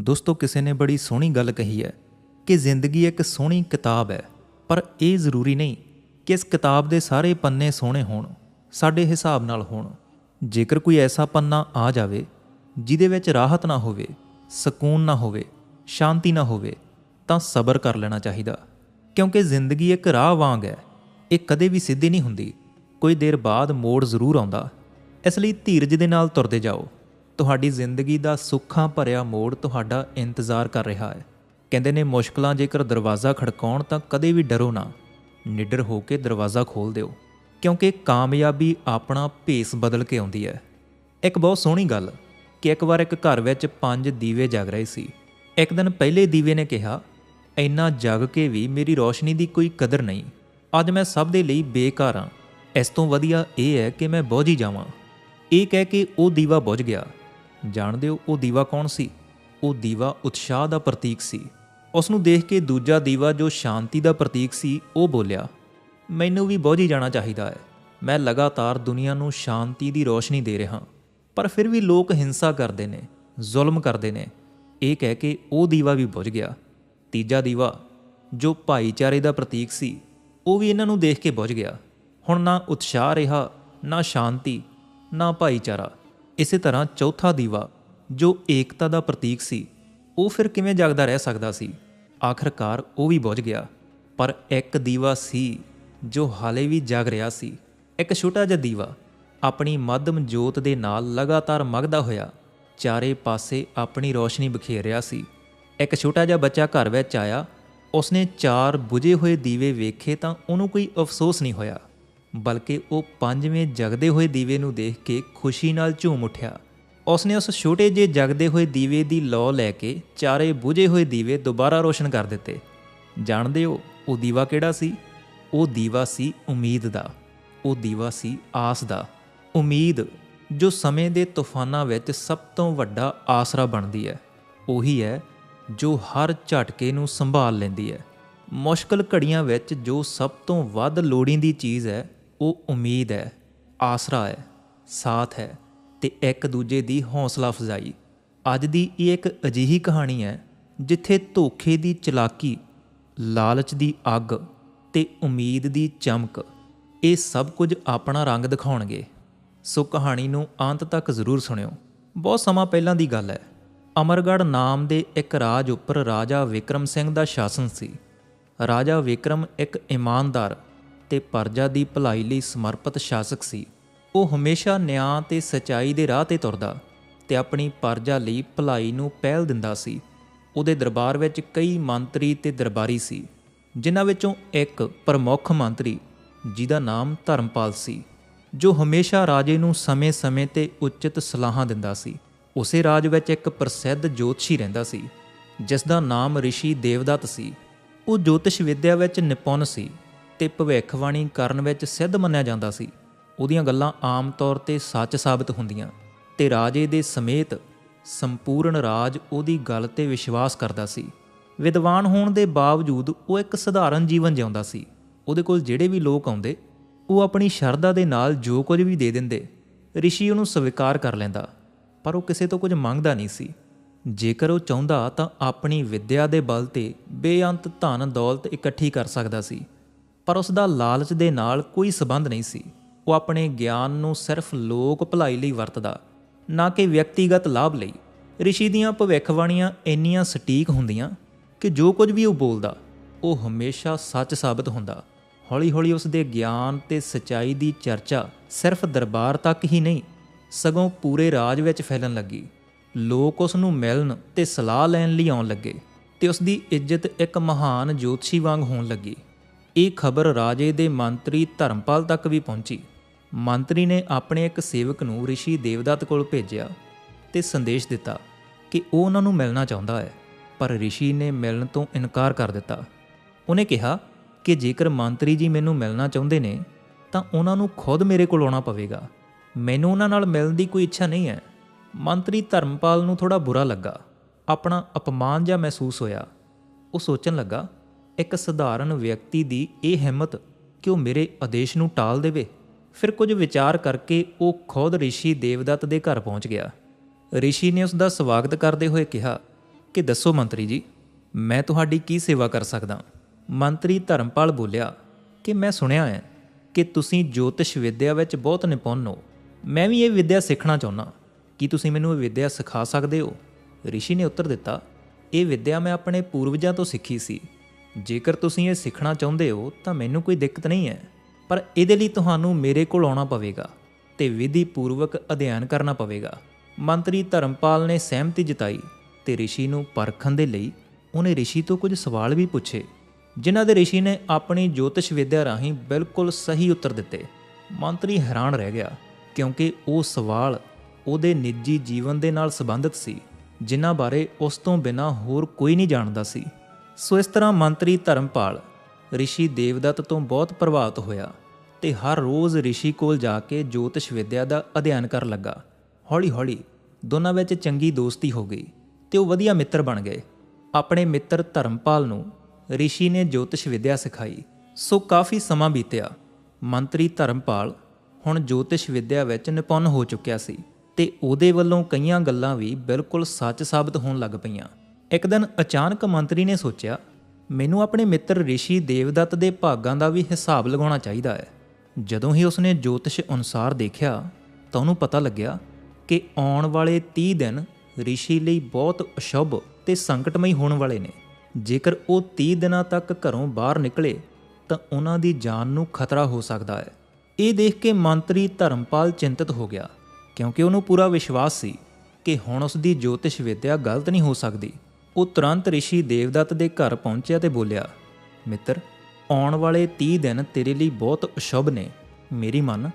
ਦੋਸਤੋ, ਕਿਸੇ ਨੇ ਬੜੀ ਸੋਹਣੀ ਗੱਲ ਕਹੀ ਹੈ ਕਿ ਜ਼ਿੰਦਗੀ ਇੱਕ ਸੋਹਣੀ ਕਿਤਾਬ ਹੈ, ਪਰ ਇਹ ਜ਼ਰੂਰੀ ਨਹੀਂ ਕਿ ਇਸ ਕਿਤਾਬ ਦੇ ਸਾਰੇ ਪੰਨੇ ਸੋਹਣੇ ਹੋਣ, ਸਾਡੇ ਹਿਸਾਬ ਨਾਲ ਹੋਣ। ਜੇਕਰ ਕੋਈ ਐਸਾ ਪੰਨਾ ਆ ਜਾਵੇ, ਜਿਹਦੇ ਵਿੱਚ ਰਾਹਤ ਨਾ ਹੋਵੇ, ਸਕੂਨ ਨਾ ਹੋਵੇ, ਸ਼ਾਂਤੀ ਨਾ ਹੋਵੇ, ਤਾਂ ਸਬਰ ਕਰ ਲੈਣਾ ਚਾਹੀਦਾ। ਕਿਉਂਕਿ ਜ਼ਿੰਦਗੀ ਇੱਕ ਰਾਹ ਵਾਂਗ ਹੈ, ਇਹ ਕਦੇ ਵੀ ਸਿੱਧੀ ਨਹੀਂ ਹੁੰਦੀ। ਕੋਈ ਦੇਰ ਬਾਅਦ ਮੋੜ ਜ਼ਰੂਰ ਆਉਂਦਾ। ਇਸ ਲਈ ਧੀਰਜ ਦੇ ਨਾਲ ਤੁਰਦੇ ਜਾਓ। ਤੁਹਾਡੀ ਜ਼ਿੰਦਗੀ ਦਾ ਸੁੱਖਾਂ ਭਰਿਆ ਮੋੜ ਤੁਹਾਡਾ ਇੰਤਜ਼ਾਰ ਕਰ ਰਿਹਾ ਹੈ। ਕਹਿੰਦੇ ਨੇ, ਮੁਸ਼ਕਲਾਂ ਜੇਕਰ ਦਰਵਾਜ਼ਾ ਖੜਕਾਉਣ ਤਾਂ ਕਦੇ ਵੀ ਡਰੋ ਨਾ। ਨਿਡਰ ਹੋ ਕੇ ਦਰਵਾਜ਼ਾ ਖੋਲ ਦਿਓ, ਕਿਉਂਕਿ ਕਾਮਯਾਬੀ ਆਪਣਾ ਭੇਸ ਬਦਲ ਕੇ ਆਉਂਦੀ ਹੈ। ਇੱਕ ਬਹੁਤ ਸੋਹਣੀ ਗੱਲ, ਕਿ ਇੱਕ ਵਾਰ ਇੱਕ ਘਰ ਵਿੱਚ ਪੰਜ ਦੀਵੇ ਜਗ ਰਹੇ ਸੀ। ਇੱਕ ਦਿਨ ਪਹਿਲੇ ਦੀਵੇ ਨੇ ਕਿਹਾ, ਇੰਨਾ ਜਗ ਕੇ ਵੀ ਮੇਰੀ ਰੋਸ਼ਨੀ ਦੀ ਕੋਈ ਕਦਰ ਨਹੀਂ। ਅੱਜ ਮੈਂ ਸਭ ਦੇ ਲਈ ਬੇਕਾਰ ਹਾਂ। ਇਸ ਤੋਂ ਵਧੀਆ ਇਹ ਹੈ ਕਿ ਮੈਂ ਬੁਝ ਹੀ ਜਾਵਾਂ। ਇਹ ਕਹਿ ਕੇ ਉਹ ਦੀਵਾ ਬੁਝ ਗਿਆ। ਜਾਣਦੇ ਹੋ ਉਹ ਦੀਵਾ ਕੌਣ ਸੀ? ਉਹ ਦੀਵਾ ਉਤਸ਼ਾਹ ਦਾ ਪ੍ਰਤੀਕ ਸੀ। ਉਸ ਨੂੰ ਦੇਖ ਕੇ ਦੂਜਾ ਦੀਵਾ ਜੋ ਸ਼ਾਂਤੀ ਦਾ ਪ੍ਰਤੀਕ ਸੀ, ਉਹ ਬੋਲਿਆ, ਮੈਨੂੰ ਵੀ ਬੁਝ ਹੀ ਜਾਣਾ ਚਾਹੀਦਾ ਹੈ। ਮੈਂ ਲਗਾਤਾਰ ਦੁਨੀਆ ਨੂੰ ਸ਼ਾਂਤੀ ਦੀ ਰੋਸ਼ਨੀ ਦੇ ਰਿਹਾ ਪਰ ਫਿਰ ਵੀ ਲੋਕ ਹਿੰਸਾ ਕਰਦੇ ਨੇ, ਜ਼ੁਲਮ ਕਰਦੇ ਨੇ। ਇਹ ਕਹਿ ਕੇ ਉਹ ਦੀਵਾ ਵੀ ਬੁਝ ਗਿਆ। ਤੀਜਾ ਦੀਵਾ, ਜੋ ਭਾਈਚਾਰੇ ਦਾ ਪ੍ਰਤੀਕ ਸੀ, ਉਹ ਵੀ ਇਹਨਾਂ ਨੂੰ ਦੇਖ ਕੇ ਬੁਝ ਗਿਆ। ਹੁਣ ਨਾ ਉਤਸ਼ਾਹ ਰਿਹਾ, ਨਾ ਸ਼ਾਂਤੀ, ਨਾ ਭਾਈਚਾਰਾ। ਇਸੇ ਤਰ੍ਹਾਂ ਚੌਥਾ ਦੀਵਾ, ਜੋ ਏਕਤਾ ਦਾ ਪ੍ਰਤੀਕ ਸੀ, ਉਹ ਫਿਰ ਕਿਵੇਂ ਜਗਦਾ ਰਹਿ ਸਕਦਾ ਸੀ? ਆਖਰਕਾਰ ਉਹ ਵੀ ਬੁਝ ਗਿਆ। ਪਰ ਇੱਕ ਦੀਵਾ ਸੀ, ਜੋ ਹਾਲੇ ਵੀ ਜਗ ਰਿਹਾ ਸੀ। ਇੱਕ ਛੋਟਾ ਜਿਹਾ ਦੀਵਾ, ਆਪਣੀ ਮੱਧਮ ਜੋਤ ਦੇ ਨਾਲ ਲਗਾਤਾਰ ਮਗਦਾ ਹੋਇਆ, ਚਾਰੇ ਪਾਸੇ ਆਪਣੀ ਰੋਸ਼ਨੀ ਬਖੇਰ ਰਿਹਾ ਸੀ। ਇੱਕ ਛੋਟਾ ਜਿਹਾ ਬੱਚਾ ਘਰ ਵਿੱਚ ਆਇਆ, ਉਸਨੇ ਚਾਰ ਬੁਝੇ ਹੋਏ ਦੀਵੇ ਵੇਖੇ ਤਾਂ ਉਹਨੂੰ ਕੋਈ ਅਫਸੋਸ ਨਹੀਂ ਹੋਇਆ। ਬਲਕਿ ਉਹ ਪੰਜਵੇਂ ਜਗਦੇ ਹੋਏ ਦੀਵੇ ਨੂੰ ਦੇਖ ਕੇ ਖੁਸ਼ੀ ਨਾਲ ਝੂਮ ਉੱਠਿਆ। ਉਸਨੇ ਉਸ ਛੋਟੇ ਜਿਹੇ ਜਗਦੇ ਹੋਏ ਦੀਵੇ ਦੀ ਲੌ ਲੈ ਕੇ ਚਾਰੇ ਬੁਝੇ ਹੋਏ ਦੀਵੇ ਦੁਬਾਰਾ ਰੋਸ਼ਨ ਕਰ ਦਿੱਤੇ। ਜਾਣਦੇ ਹੋ, ਉਹ ਦੀਵਾ ਕਿਹੜਾ ਸੀ? ਉਹ ਦੀਵਾ ਸੀ ਉਮੀਦ ਦਾ। ਉਹ ਦੀਵਾ ਸੀ ਆਸ ਦਾ। ਉਮੀਦ, ਜੋ ਸਮੇਂ ਦੇ ਤੂਫਾਨਾਂ ਵਿੱਚ ਸਭ ਤੋਂ ਵੱਡਾ ਆਸਰਾ ਬਣਦੀ ਹੈ। ਉਹੀ ਹੈ, ਜੋ ਹਰ ਝਟਕੇ ਨੂੰ ਸੰਭਾਲ ਲੈਂਦੀ ਹੈ। ਮੁਸ਼ਕਲ ਘੜੀਆਂ ਵਿੱਚ ਜੋ ਸਭ ਤੋਂ ਵੱਧ ਲੋੜੀਂਦੀ ਚੀਜ਼ ਹੈ ਉਹ ਉਮੀਦ ਹੈ, ਆਸਰਾ ਹੈ, ਸਾਥ ਹੈ ਤੇ ਇੱਕ ਦੂਜੇ ਦੀ ਹੌਸਲਾ ਅਫਜ਼ਾਈ। ਅੱਜ ਦੀ ਇਹ ਇੱਕ ਅਜਿਹੀ ਕਹਾਣੀ ਹੈ, ਜਿੱਥੇ ਧੋਖੇ ਦੀ ਚਲਾਕੀ, ਲਾਲਚ ਦੀ ਅੱਗ ਤੇ ਉਮੀਦ ਦੀ ਚਮਕ, ਇਹ ਸਭ ਕੁਝ ਆਪਣਾ ਰੰਗ ਦਿਖਾਉਣਗੇ। ਸੋ ਕਹਾਣੀ ਨੂੰ ਅੰਤ ਤੱਕ ਜ਼ਰੂਰ ਸੁਣਿਓ। ਬਹੁਤ ਸਮਾਂ ਪਹਿਲਾਂ ਦੀ ਗੱਲ ਹੈ, ਅਮਰਗੜ੍ਹ ਨਾਮ ਦੇ ਇੱਕ ਰਾਜ ਉੱਪਰ ਰਾਜਾ ਵਿਕਰਮ ਸਿੰਘ ਦਾ ਸ਼ਾਸਨ ਸੀ। ਰਾਜਾ ਵਿਕਰਮ ਇੱਕ ਇਮਾਨਦਾਰ ਤੇ ਪਰਜਾ ਦੀ ਭਲਾਈ ਲਈ ਸਮਰਪਿਤ ਸ਼ਾਸਕ ਸੀ। ਉਹ ਹਮੇਸ਼ਾ ਨਿਆਂ ਤੇ ਸਚਾਈ ਦੇ ਰਾਹ ਤੇ ਤੁਰਦਾ ਤੇ ਆਪਣੀ ਪਰਜਾ ਲਈ ਭਲਾਈ ਨੂੰ ਪਹਿਲ ਦਿੰਦਾ ਸੀ। ਉਹਦੇ ਦਰਬਾਰ ਵਿੱਚ ਕਈ ਮੰਤਰੀ ਤੇ ਦਰਬਾਰੀ ਸੀ, ਜਿਨ੍ਹਾਂ ਵਿੱਚੋਂ ਇੱਕ ਪ੍ਰਮੁੱਖ ਮੰਤਰੀ, ਜਿਹਦਾ ਨਾਮ ਧਰਮਪਾਲ ਸੀ, ਜੋ ਹਮੇਸ਼ਾ ਰਾਜੇ ਨੂੰ ਸਮੇਂ-ਸਮੇਂ ਤੇ ਉਚਿਤ ਸਲਾਹਾਂ ਦਿੰਦਾ ਸੀ। ਉਸੇ ਰਾਜ ਵਿੱਚ ਇੱਕ ਪ੍ਰਸਿੱਧ ਜੋਤਸ਼ੀ ਰਹਿੰਦਾ ਸੀ ਜਿਸ ਦਾ ਨਾਮ ਰਿਸ਼ੀ ਦੇਵਦੱਤ ਸੀ। ਉਹ ਜੋਤਿਸ਼ ਵਿਦਿਆ ਵਿੱਚ ਨਿਪੁੰਨ ਸੀ। ਤੇ ਭਵਿੱਖਬਾਣੀ ਕਰਨ ਵਿੱਚ ਸਿੱਧ ਮੰਨਿਆ ਜਾਂਦਾ ਸੀ। ਉਹਦੀਆਂ ਗੱਲਾਂ ਆਮ ਤੌਰ ਤੇ ਸੱਚ ਸਾਬਤ ਹੁੰਦੀਆਂ ਤੇ ਰਾਜੇ ਦੇ ਸਮੇਤ ਸੰਪੂਰਨ ਰਾਜ ਉਹਦੀ ਗੱਲ ਤੇ ਵਿਸ਼ਵਾਸ ਕਰਦਾ ਸੀ। ਵਿਦਵਾਨ ਹੋਣ ਦੇ ਬਾਵਜੂਦ ਉਹ ਇੱਕ ਸਧਾਰਨ ਜੀਵਨ ਜਿਉਂਦਾ ਸੀ। ਉਹਦੇ ਕੋਲ ਜਿਹੜੇ ਵੀ ਲੋਕ ਆਉਂਦੇ, ਉਹ ਆਪਣੀ ਸ਼ਰਧਾ ਦੇ ਨਾਲ ਜੋ ਕੁਝ ਵੀ ਦੇ ਦਿੰਦੇ, ਰਿਸ਼ੀ ਉਹਨੂੰ ਸਵੀਕਾਰ ਕਰ ਲੈਂਦਾ, ਪਰ ਉਹ ਕਿਸੇ ਤੋਂ ਕੁਝ ਮੰਗਦਾ ਨਹੀਂ ਸੀ। ਜੇਕਰ ਉਹ ਚਾਹੁੰਦਾ ਤਾਂ ਆਪਣੀ ਵਿੱਦਿਆ ਦੇ ਬਲ ਤੇ ਬੇਅੰਤ ਧਨ ਦੌਲਤ ਇਕੱਠੀ ਕਰ ਸਕਦਾ ਸੀ। ਪਰ ਉਸ ਦਾ ਲਾਲਚ ਦੇ ਨਾਲ ਕੋਈ ਸਬੰਧ ਨਹੀਂ ਸੀ। ਉਹ ਆਪਣੇ ਗਿਆਨ ਨੂੰ ਸਿਰਫ ਲੋਕ ਭਲਾਈ ਲਈ ਵਰਤਦਾ, ਨਾ ਕਿ ਵਿਅਕਤੀਗਤ ਲਾਭ ਲਈ। ਰਿਸ਼ੀ ਦੀਆਂ ਭਵਿੱਖਬਾਣੀਆਂ ਇੰਨੀਆਂ ਸਟੀਕ ਹੁੰਦੀਆਂ ਕਿ ਜੋ ਕੁਝ ਵੀ ਉਹ ਬੋਲਦਾ, ਉਹ ਹਮੇਸ਼ਾ ਸੱਚ ਸਾਬਤ ਹੁੰਦਾ। ਹੌਲੀ-ਹੌਲੀ ਉਸ ਦੇ ਗਿਆਨ ਤੇ ਸਚਾਈ ਦੀ ਚਰਚਾ ਸਿਰਫ ਦਰਬਾਰ ਤੱਕ ਹੀ ਨਹੀਂ, ਸਗੋਂ ਪੂਰੇ ਰਾਜ ਵਿੱਚ ਫੈਲਣ ਲੱਗੀ। ਲੋਕ ਉਸ ਨੂੰ ਮਿਲਣ ਤੇ ਸਲਾਹ ਲੈਣ ਲਈ ਆਉਣ ਲੱਗੇ ਤੇ ਉਸ ਦੀ ਇੱਜ਼ਤ ਇੱਕ ਮਹਾਨ ਜੋਤਸ਼ੀ ਵਾਂਗ ਹੋਣ ਲੱਗੀ। ਇਹ ਖਬਰ ਰਾਜੇ ਦੇ ਮੰਤਰੀ ਧਰਮਪਾਲ ਤੱਕ ਵੀ ਪਹੁੰਚੀ। ਮੰਤਰੀ ਨੇ ਆਪਣੇ ਇੱਕ ਸੇਵਕ ਨੂੰ ਰਿਸ਼ੀ ਦੇਵਦੱਤ ਕੋਲ ਭੇਜਿਆ ਤੇ ਸੰਦੇਸ਼ ਦਿੱਤਾ ਕਿ ਉਹ ਉਹਨਾਂ ਨੂੰ ਮਿਲਣਾ ਚਾਹੁੰਦਾ ਹੈ, ਪਰ ਰਿਸ਼ੀ ਨੇ ਮਿਲਣ ਤੋਂ ਇਨਕਾਰ ਕਰ ਦਿੱਤਾ। ਉਹਨੇ ਕਿਹਾ ਕਿ ਜੇਕਰ ਮੰਤਰੀ ਜੀ ਮੈਨੂੰ ਮਿਲਣਾ ਚਾਹੁੰਦੇ ਨੇ, ਤਾਂ ਉਹਨਾਂ ਨੂੰ ਖੁਦ ਮੇਰੇ ਕੋਲ ਆਉਣਾ ਪਵੇਗਾ। ਮੈਨੂੰ ਉਹਨਾਂ ਨਾਲ ਮਿਲਣ ਦੀ ਕੋਈ ਇੱਛਾ ਨਹੀਂ ਹੈ। ਮੰਤਰੀ ਧਰਮਪਾਲ ਨੂੰ ਥੋੜਾ ਬੁਰਾ ਲੱਗਾ। ਆਪਣਾ ਅਪਮਾਨ ਜਿਹਾ ਮਹਿਸੂਸ ਹੋਇਆ। ਉਹ ਸੋਚਣ ਲੱਗਾ ਇੱਕ ਸਧਾਰਨ ਵਿਅਕਤੀ ਦੀ ਇਹ ਹਿੰਮਤ ਕਿ ਉਹ ਮੇਰੇ ਆਦੇਸ਼ ਨੂੰ ਟਾਲ ਦੇਵੇ। ਫਿਰ ਕੁਝ ਵਿਚਾਰ ਕਰਕੇ ਉਹ ਖੁਦ ਰਿਸ਼ੀ ਦੇਵਦੱਤ ਦੇ ਘਰ ਪਹੁੰਚ ਗਿਆ। ਰਿਸ਼ੀ ਨੇ ਉਸ ਦਾ ਸਵਾਗਤ ਕਰਦੇ ਹੋਏ ਕਿਹਾ ਕਿ ਦੱਸੋ ਮੰਤਰੀ ਜੀ, ਮੈਂ ਤੁਹਾਡੀ ਕੀ ਸੇਵਾ ਕਰ ਸਕਦਾ? ਮੰਤਰੀ ਧਰਮਪਾਲ ਬੋਲਿਆ ਕਿ ਮੈਂ ਸੁਣਿਆ ਹੈ ਕਿ ਤੁਸੀਂ ਜੋਤਿਸ਼ ਵਿੱਦਿਆ ਵਿੱਚ ਬਹੁਤ ਨਿਪੁੰਨ ਹੋ। ਮੈਂ ਵੀ ਇਹ ਵਿੱਦਿਆ ਸਿੱਖਣਾ ਚਾਹੁੰਦਾ। ਕੀ ਤੁਸੀਂ ਮੈਨੂੰ ਇਹ ਵਿੱਦਿਆ ਸਿਖਾ ਸਕਦੇ ਹੋ? ਰਿਸ਼ੀ ਨੇ ਉੱਤਰ ਦਿੱਤਾ, ਇਹ ਵਿੱਦਿਆ ਮੈਂ ਆਪਣੇ ਪੂਰਵਜਾਂ ਤੋਂ ਸਿੱਖੀ ਸੀ। ਜੇਕਰ ਤੁਸੀਂ ਇਹ ਸਿੱਖਣਾ ਚਾਹੁੰਦੇ ਹੋ, ਤਾਂ ਮੈਨੂੰ ਕੋਈ ਦਿੱਕਤ ਨਹੀਂ ਹੈ। ਪਰ ਇਹਦੇ ਲਈ ਤੁਹਾਨੂੰ ਮੇਰੇ ਕੋਲ ਆਉਣਾ ਪਵੇਗਾ ਤੇ ਵਿਧੀ ਪੂਰਵਕ ਅਧਿਐਨ ਕਰਨਾ ਪਵੇਗਾ। ਮੰਤਰੀ ਧਰਮਪਾਲ ਨੇ ਸਹਿਮਤੀ ਜਤਾਈ ਤੇ ਰਿਸ਼ੀ ਨੂੰ ਪਰਖਣ ਦੇ ਲਈ ਉਹਨੇ ਰਿਸ਼ੀ ਤੋਂ ਕੁਝ ਸਵਾਲ ਵੀ ਪੁੱਛੇ, ਜਿਨ੍ਹਾਂ ਦੇ ਰਿਸ਼ੀ ਨੇ ਆਪਣੀ ਜੋਤਿਸ਼ ਵਿਦਿਆ ਰਾਹੀਂ ਬਿਲਕੁਲ ਸਹੀ ਉੱਤਰ ਦਿੱਤੇ। ਮੰਤਰੀ ਹੈਰਾਨ ਰਹਿ ਗਿਆ, ਕਿਉਂਕਿ ਉਹ ਸਵਾਲ ਉਹਦੇ ਨਿੱਜੀ ਜੀਵਨ ਦੇ ਨਾਲ ਸੰਬੰਧਿਤ ਸੀ, ਜਿਨ੍ਹਾਂ ਬਾਰੇ ਉਸ ਤੋਂ ਬਿਨਾਂ ਹੋਰ ਕੋਈ ਨਹੀਂ ਜਾਣਦਾ ਸੀ। ਸੋ ਇਸ ਤਰ੍ਹਾਂ ਮੰਤਰੀ ਧਰਮਪਾਲ ਰਿਸ਼ੀ ਦੇਵਦੱਤ ਤੋਂ ਬਹੁਤ ਪ੍ਰਭਾਵਿਤ ਹੋਇਆ ਤੇ ਹਰ ਰੋਜ਼ ਰਿਸ਼ੀ ਕੋਲ ਜਾ ਕੇ ਜੋਤਿਸ਼ ਵਿਦਿਆ ਦਾ ਅਧਿਐਨ ਕਰਨ ਲੱਗਾ। ਹੌਲੀ-ਹੌਲੀ ਦੋਨਾਂ ਵਿੱਚ ਚੰਗੀ ਦੋਸਤੀ ਹੋ ਗਈ ਤੇ ਉਹ ਵਧੀਆ ਮਿੱਤਰ ਬਣ ਗਏ। ਆਪਣੇ ਮਿੱਤਰ ਧਰਮਪਾਲ ਨੂੰ ਰਿਸ਼ੀ ਨੇ ਜੋਤਿਸ਼ ਵਿਦਿਆ ਸਿਖਾਈ। ਸੋ ਕਾਫੀ ਸਮਾਂ ਬੀਤਿਆ। ਮੰਤਰੀ ਧਰਮਪਾਲ ਹੁਣ ਜੋਤਿਸ਼ ਵਿਦਿਆ ਵਿੱਚ ਨਿਪੁੰਨ ਹੋ ਚੁੱਕਿਆ ਸੀ ਤੇ ਉਹਦੇ ਵੱਲੋਂ ਕਈਆਂ ਗੱਲਾਂ ਵੀ ਬਿਲਕੁਲ ਸੱਚ ਸਾਬਤ ਹੋਣ ਲੱਗ ਪਈਆਂ। ਇੱਕ ਦਿਨ ਅਚਾਨਕ ਮੰਤਰੀ ਨੇ ਸੋਚਿਆ, ਮੈਨੂੰ ਆਪਣੇ ਮਿੱਤਰ ਰਿਸ਼ੀ ਦੇਵਦੱਤ ਦੇ ਭਾਗਾਂ ਦਾ ਵੀ ਹਿਸਾਬ ਲਗਾਉਣਾ ਚਾਹੀਦਾ ਹੈ। ਜਦੋਂ ਹੀ ਉਸਨੇ ਜੋਤਿਸ਼ ਅਨੁਸਾਰ ਦੇਖਿਆ, ਤਾਂ ਉਹਨੂੰ ਪਤਾ ਲੱਗਿਆ ਕਿ ਆਉਣ ਵਾਲੇ 30 ਦਿਨ ਰਿਸ਼ੀ ਲਈ ਬਹੁਤ ਅਸ਼ੁਭ ਤੇ ਸੰਕਟਮਈ ਹੋਣ ਵਾਲੇ ਨੇ। ਜੇਕਰ ਉਹ 30 ਦਿਨਾਂ ਤੱਕ ਘਰੋਂ ਬਾਹਰ ਨਿਕਲੇ, ਤਾਂ ਉਹਨਾਂ ਦੀ ਜਾਨ ਨੂੰ ਖਤਰਾ ਹੋ ਸਕਦਾ ਹੈ। ਇਹ ਦੇਖ ਕੇ ਮੰਤਰੀ ਧਰਮਪਾਲ ਚਿੰਤਤ ਹੋ ਗਿਆ, ਕਿਉਂਕਿ ਉਹਨੂੰ ਪੂਰਾ ਵਿਸ਼ਵਾਸ ਸੀ ਕਿ ਹੁਣ ਉਸ ਦੀ ਜੋਤਿਸ਼ ਵਿਦਿਆ ਗਲਤ ਨਹੀਂ ਹੋ ਸਕਦੀ। ਉਹ ਤੁਰੰਤ ਰਿਸ਼ੀ ਦੇਵਦੱਤ ਦੇ ਘਰ ਪਹੁੰਚਿਆ ਤੇ ਬੋਲਿਆ, ਮਿੱਤਰ, ਆਉਣ ਵਾਲੇ 30 ਦਿਨ ਤੇਰੇ ਲਈ ਬਹੁਤ ਅਸ਼ੁਭ ਨੇ। ਮੇਰੀ ਮਨ,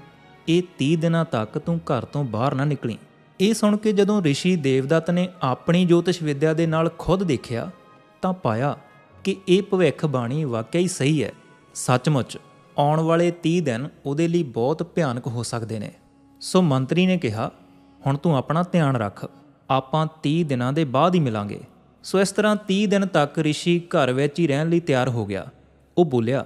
ਇਹ 30 ਦਿਨਾਂ ਤੱਕ ਤੂੰ ਘਰ ਤੋਂ ਬਾਹਰ ਨਾ ਨਿਕਲੀ। ਇਹ ਸੁਣ ਕੇ ਜਦੋਂ ਰਿਸ਼ੀ ਦੇਵਦੱਤ ਨੇ ਆਪਣੀ ਜੋਤਿਸ਼ ਵਿਦਿਆ ਦੇ ਨਾਲ ਖੁਦ ਦੇਖਿਆ, ਤਾਂ ਪਾਇਆ ਕਿ ਇਹ ਭਵਿੱਖ ਬਾਣੀ ਹੀ ਸਹੀ ਹੈ। ਸੱਚਮੁੱਚ, ਆਉਣ ਵਾਲੇ 30 ਦਿਨ ਉਹਦੇ ਲਈ ਬਹੁਤ ਭਿਆਨਕ ਹੋ ਸਕਦੇ ਨੇ। ਸੋ ਮੰਤਰੀ ਨੇ ਕਿਹਾ, ਹੁਣ ਤੂੰ ਆਪਣਾ ਧਿਆਨ ਰੱਖ, ਆਪਾਂ 30 ਦਿਨਾਂ ਦੇ ਬਾਅਦ ਹੀ ਮਿਲਾਂਗੇ। ਸੋ ਇਸ ਤਰ੍ਹਾਂ 30 ਦਿਨ ਤੱਕ ਰਿਸ਼ੀ ਘਰ ਵਿੱਚ ਹੀ ਰਹਿਣ ਲਈ ਤਿਆਰ ਹੋ ਗਿਆ। ਉਹ ਬੋਲਿਆ,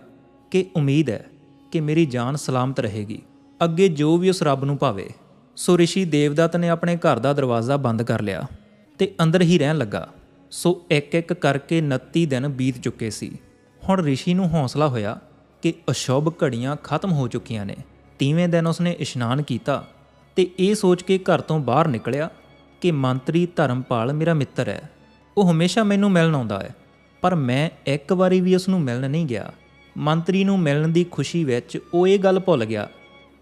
ਕਿ ਉਮੀਦ ਹੈ ਕਿ ਮੇਰੀ ਜਾਨ ਸਲਾਮਤ ਰਹੇਗੀ। ਅੱਗੇ ਜੋ ਵੀ ਉਸ ਰੱਬ ਨੂੰ ਭਾਵੇ। ਸੋ ਰਿਸ਼ੀ ਦੇਵਦੱਤ ਨੇ ਆਪਣੇ ਘਰ ਦਾ ਦਰਵਾਜ਼ਾ ਬੰਦ ਕਰ ਲਿਆ ਤੇ ਅੰਦਰ ਹੀ ਰਹਿਣ ਲੱਗਾ। ਸੋ ਇੱਕ ਇੱਕ ਕਰਕੇ 29 ਦਿਨ ਬੀਤ ਚੁੱਕੇ ਸੀ। ਹੁਣ ਰਿਸ਼ੀ ਨੂੰ ਹੌਸਲਾ ਹੋਇਆ ਕਿ ਅਸ਼ੁਭ ਘੜੀਆਂ ਖਤਮ ਹੋ ਚੁੱਕੀਆਂ ਨੇ। ਤੀਵੇਂ ਦਿਨ ਉਸਨੇ ਇਸ਼ਨਾਨ ਕੀਤਾ ਤੇ ਇਹ ਸੋਚ ਕੇ ਘਰ ਤੋਂ ਬਾਹਰ ਨਿਕਲਿਆ ਕਿ ਮੰਤਰੀ ਧਰਮਪਾਲ ਮੇਰਾ ਮਿੱਤਰ ਹੈ। ਉਹ ਹਮੇਸ਼ਾ ਮੈਨੂੰ ਮਿਲਣ ਆਉਂਦਾ ਹੈ, ਪਰ ਮੈਂ ਇੱਕ ਵਾਰੀ ਵੀ ਉਸ ਨੂੰ ਮਿਲਣ ਨਹੀਂ ਗਿਆ। ਮੰਤਰੀ ਨੂੰ ਮਿਲਣ ਦੀ ਖੁਸ਼ੀ ਵਿੱਚ ਉਹ ਇਹ ਗੱਲ ਭੁੱਲ ਗਿਆ